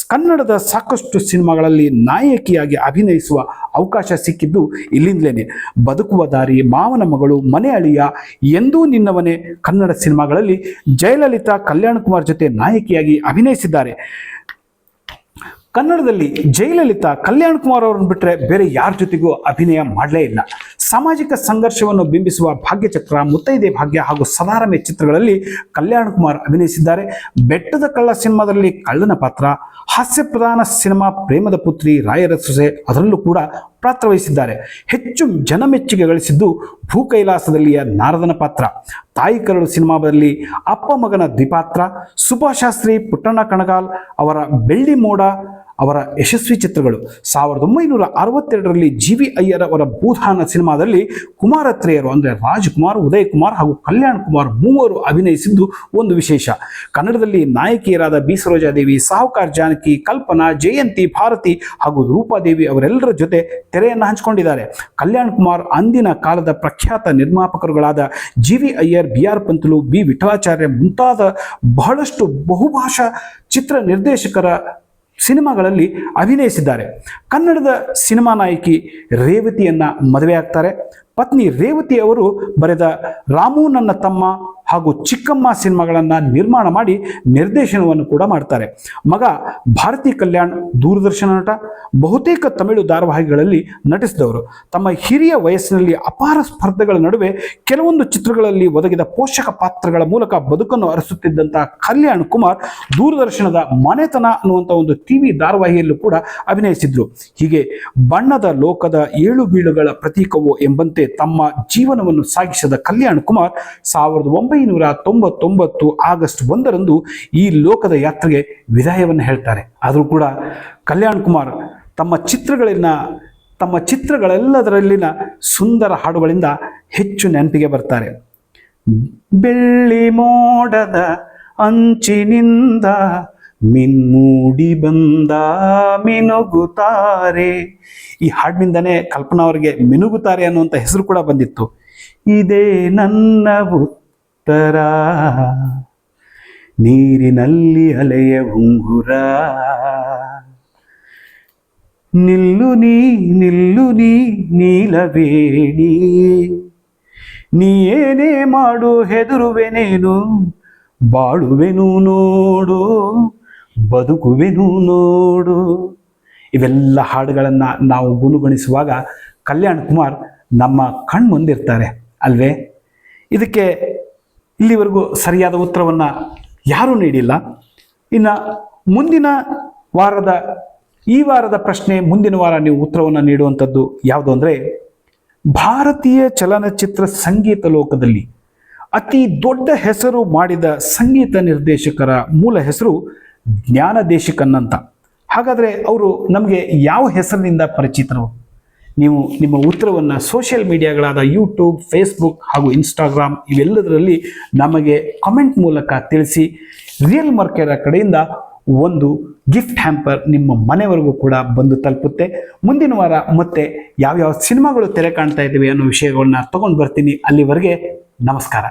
ಕನ್ನಡದ ಸಾಕಷ್ಟು ಸಿನಿಮಾಗಳಲ್ಲಿ ನಾಯಕಿಯಾಗಿ ಅಭಿನಯಿಸುವ ಅವಕಾಶ ಸಿಕ್ಕಿದ್ದು ಇಲ್ಲಿಂದಲೇ ಬದುಕುವ ದಾರಿ, ಮಾವನ ಮಗಳು, ಮನೆ ಅಳಿಯ, ಎಂದೂ ನಿನ್ನವನೇ ಕನ್ನಡ ಸಿನಿಮಾಗಳಲ್ಲಿ ಜಯಲಲಿತಾ ಕಲ್ಯಾಣ್ ಕುಮಾರ್ ಜೊತೆ ನಾಯಕಿಯಾಗಿ ಅಭಿನಯಿಸಿದ್ದಾರೆ. ಕನ್ನಡದಲ್ಲಿ ಜಯಲಲಿತಾ ಕಲ್ಯಾಣ್ ಕುಮಾರ್ ಅವ್ರನ್ನ ಬಿಟ್ಟರೆ ಬೇರೆ ಯಾರ ಜೊತೆಗೂ ಅಭಿನಯ ಮಾಡಲೇ ಇಲ್ಲ. ಸಾಮಾಜಿಕ ಸಂಘರ್ಷವನ್ನು ಬಿಂಬಿಸುವ ಭಾಗ್ಯಚಕ್ರ ಮುತ್ತೈದೆ ಭಾಗ್ಯ ಹಾಗೂ ಸದಾರಮೆ ಚಿತ್ರಗಳಲ್ಲಿ ಕಲ್ಯಾಣ್ ಕುಮಾರ್ ಅಭಿನಯಿಸಿದ್ದಾರೆ. ಬೆಟ್ಟದ ಕಳ್ಳ ಸಿನಿಮಾದಲ್ಲಿ ಕಳ್ಳನ ಪಾತ್ರ, ಹಾಸ್ಯ ಪ್ರಧಾನ ಸಿನಿಮಾ ಪ್ರೇಮದ ಪುತ್ರಿ ರಾಯರ ಸೊಸೆ ಅದರಲ್ಲೂ ಕೂಡ ಪಾತ್ರವಹಿಸಿದ್ದಾರೆ ಹೆಚ್ಚು ಜನಮೆಚ್ಚುಗೆ ಗಳಿಸಿದ್ದು ಭೂ ಕೈಲಾಸದಲ್ಲಿಯ ನಾರದನ ಪಾತ್ರ. ತಾಯಿ ಕರಡು ಸಿನಿಮಾದಲ್ಲಿ ಅಪ್ಪ ಮಗನ ದ್ವಿಪಾತ್ರ ಸುಭಾಶಾಸ್ತ್ರಿ ಪುಟ್ಟಣ್ಣ ಕಣಗಾಲ್ ಅವರ ಬೆಳ್ಳಿ ಮೋಡ ಅವರ ಯಶಸ್ವಿ ಚಿತ್ರಗಳು. ಸಾವಿರದ ಒಂಬೈನೂರ ಅರವತ್ತೆರಡರಲ್ಲಿ ಜಿ ವಿ ಅಯ್ಯರ್ ಅವರ ಭೂಧಾನ ಸಿನಿಮಾದಲ್ಲಿ ಕುಮಾರತ್ರೇಯರು, ಅಂದರೆ ರಾಜ್ಕುಮಾರ್ ಉದಯ್ ಕುಮಾರ್ ಹಾಗೂ ಕಲ್ಯಾಣ್ ಕುಮಾರ್ ಮೂವರು ಅಭಿನಯಿಸಿದ್ದು ಒಂದು ವಿಶೇಷ. ಕನ್ನಡದಲ್ಲಿ ನಾಯಕಿಯರಾದ ಬಿ ಸರೋಜಾದೇವಿ, ಸಾಹುಕಾರ್ ಜಾನಕಿ, ಕಲ್ಪನಾ, ಜಯಂತಿ, ಭಾರತಿ ಹಾಗೂ ರೂಪಾದೇವಿ ಅವರೆಲ್ಲರ ಜೊತೆ ತೆರೆಯನ್ನು ಹಂಚಿಕೊಂಡಿದ್ದಾರೆ. ಕಲ್ಯಾಣ್ ಕುಮಾರ್ ಅಂದಿನ ಕಾಲದ ಪ್ರಖ್ಯಾತ ನಿರ್ಮಾಪಕರುಗಳಾದ G V Iyer, B R Panthulu B Vittalacharya ಮುಂತಾದ ಬಹಳಷ್ಟು ಬಹುಭಾಷಾ ಚಿತ್ರ ನಿರ್ದೇಶಕರ ಸಿನಿಮಾಗಳಲ್ಲಿ ಅಭಿನಯಿಸಿದ್ದಾರೆ. ಕನ್ನಡದ ಸಿನಿಮಾ ನಾಯಕಿ ರೇವತಿಯನ್ನು ಮದುವೆ ಆಗ್ತಾರೆ ಪತ್ನಿ ರೇವತಿ ಅವರು ಬರೆದ ರಾಮು ನನ್ನ ತಮ್ಮ ಹಾಗೂ ಚಿಕ್ಕಮ್ಮ ಸಿನಿಮಾಗಳನ್ನು ನಿರ್ಮಾಣ ಮಾಡಿ ನಿರ್ದೇಶನವನ್ನು ಕೂಡ ಮಾಡ್ತಾರೆ. ಮಗ ಭಾರತಿ ಕಲ್ಯಾಣ್ ದೂರದರ್ಶನ ನಟ, ಬಹುತೇಕ ತಮಿಳು ಧಾರಾವಾಹಿಗಳಲ್ಲಿ ನಟಿಸಿದವರು. ತಮ್ಮ ಹಿರಿಯ ವಯಸ್ಸಿನಲ್ಲಿ ಅಪಾರ ಸ್ಪರ್ಧೆಗಳ ನಡುವೆ ಕೆಲವೊಂದು ಚಿತ್ರಗಳಲ್ಲಿ ಒದಗಿದ ಪೋಷಕ ಪಾತ್ರಗಳ ಮೂಲಕ ಬದುಕನ್ನು ಅರಸುತ್ತಿದ್ದಂಥ ಕಲ್ಯಾಣ್ ಕುಮಾರ್ ದೂರದರ್ಶನದ ಮನೆತನ ಅನ್ನುವಂಥ ಒಂದು ಟಿವಿ ಧಾರಾವಾಹಿಯಲ್ಲೂ ಕೂಡ ಅಭಿನಯಿಸಿದ್ರು. ಹೀಗೆ ಬಣ್ಣದ ಲೋಕದ ಏಳು ಬೀಳುಗಳ ಪ್ರತೀಕವೋ ಎಂಬಂತೆ ತಮ್ಮ ಜೀವನವನ್ನು ಸಾಗಿಸಿದ ಕಲ್ಯಾಣ್ ಕುಮಾರ್ ಸಾವಿರದ ಒಂಬೈನೂರ ತೊಂಬತ್ತೊಂಬತ್ತು ಆಗಸ್ಟ್ ಒಂದರಂದು ಈ ಲೋಕದ ಯಾತ್ರೆಗೆ ವಿದಾಯವನ್ನು ಹೇಳ್ತಾರೆ. ಆದರೂ ಕೂಡ ಕಲ್ಯಾಣ್ ಕುಮಾರ್ ತಮ್ಮ ಚಿತ್ರಗಳನ್ನ, ತಮ್ಮ ಚಿತ್ರಗಳೆಲ್ಲದರಲ್ಲಿನ ಸುಂದರ ಹಾಡುಗಳಿಂದ ಹೆಚ್ಚು ನೆನಪಿಗೆ ಬರ್ತಾರೆ. ಬೆಳ್ಳಿ ಮೋಡದ ಅಂಚಿನಿಂದ ಮಿನ್ಮೂಡಿ ಬಂದ ಮಿನುಗುತ್ತಾರೆ. ಈ ಹಾಡಿನಿಂದನೇ ಕಲ್ಪನಾ ಅವರಿಗೆ ಮಿನುಗುತ್ತಾರೆ ಅನ್ನುವಂಥ ಹೆಸರು ಕೂಡ ಬಂದಿತ್ತು. ಇದೇ ನನ್ನ ಉತ್ತರ. ನೀರಿನಲ್ಲಿ ಅಲೆಯ ಉಂಗುರ. ನಿಲ್ಲು ನೀ ನಿಲ್ಲು ನೀ ನೀಲಬೇಡಿ ನೀ ಏನೇ ಮಾಡು ಹೆದರುವೆನೇನು ಬಾಳುವೆನು ನೋಡು. ಬದುಕುವೆನು ನೋಡು. ಇವೆಲ್ಲ ಹಾಡುಗಳನ್ನು ನಾವು ಗುಣಗುಣಿಸುವಾಗ ಕಲ್ಯಾಣ್ ಕುಮಾರ್ ನಮ್ಮ ಕಣ್ಮುಂದಿರ್ತಾರೆ, ಅಲ್ವೇ? ಇದಕ್ಕೆ ಇಲ್ಲಿವರೆಗೂ ಸರಿಯಾದ ಉತ್ತರವನ್ನು ಯಾರೂ ನೀಡಿಲ್ಲ. ಇನ್ನು ಮುಂದಿನ ವಾರದ, ಈ ವಾರದ ಪ್ರಶ್ನೆ, ಮುಂದಿನ ವಾರ ನೀವು ಉತ್ತರವನ್ನು ನೀಡುವಂಥದ್ದು ಯಾವುದು ಅಂದರೆ, ಭಾರತೀಯ ಚಲನಚಿತ್ರ ಸಂಗೀತ ಲೋಕದಲ್ಲಿ ಅತಿ ದೊಡ್ಡ ಹೆಸರು ಮಾಡಿದ ಸಂಗೀತ ನಿರ್ದೇಶಕರ ಮೂಲ ಹೆಸರು ಜ್ಞಾನ ದೇಶಿಕನ್ನಂತ ಹಾಗಾದರೆ ಅವರು ನಮಗೆ ಯಾವ ಹೆಸರಿನಿಂದ ಪರಿಚಿತರು? ನೀವು ನಿಮ್ಮ ಉತ್ತರವನ್ನು ಸೋಷಿಯಲ್ ಮೀಡಿಯಾಗಳಾದ ಯೂಟ್ಯೂಬ್ ಫೇಸ್ಬುಕ್ ಹಾಗೂ ಇನ್ಸ್ಟಾಗ್ರಾಮ್ ಇವೆಲ್ಲದರಲ್ಲಿ ನಮಗೆ ಕಮೆಂಟ್ ಮೂಲಕ ತಿಳಿಸಿ ರಿಯಲ್ ಮರ್ಕೆರ ಕಡೆಯಿಂದ ಒಂದು ಗಿಫ್ಟ್ ಹ್ಯಾಂಪರ್ ನಿಮ್ಮ ಮನೆವರೆಗೂ ಕೂಡ ಬಂದು ತಲುಪುತ್ತೆ. ಮುಂದಿನ ವಾರ ಮತ್ತೆ ಯಾವ್ಯಾವ ಸಿನಿಮಾಗಳು ತೆರೆ ಕಾಣ್ತಾ ಇದ್ದೀವಿ ಅನ್ನೋ ವಿಷಯಗಳನ್ನ ತಗೊಂಡು ಬರ್ತೀನಿ. ಅಲ್ಲಿವರೆಗೆ ನಮಸ್ಕಾರ.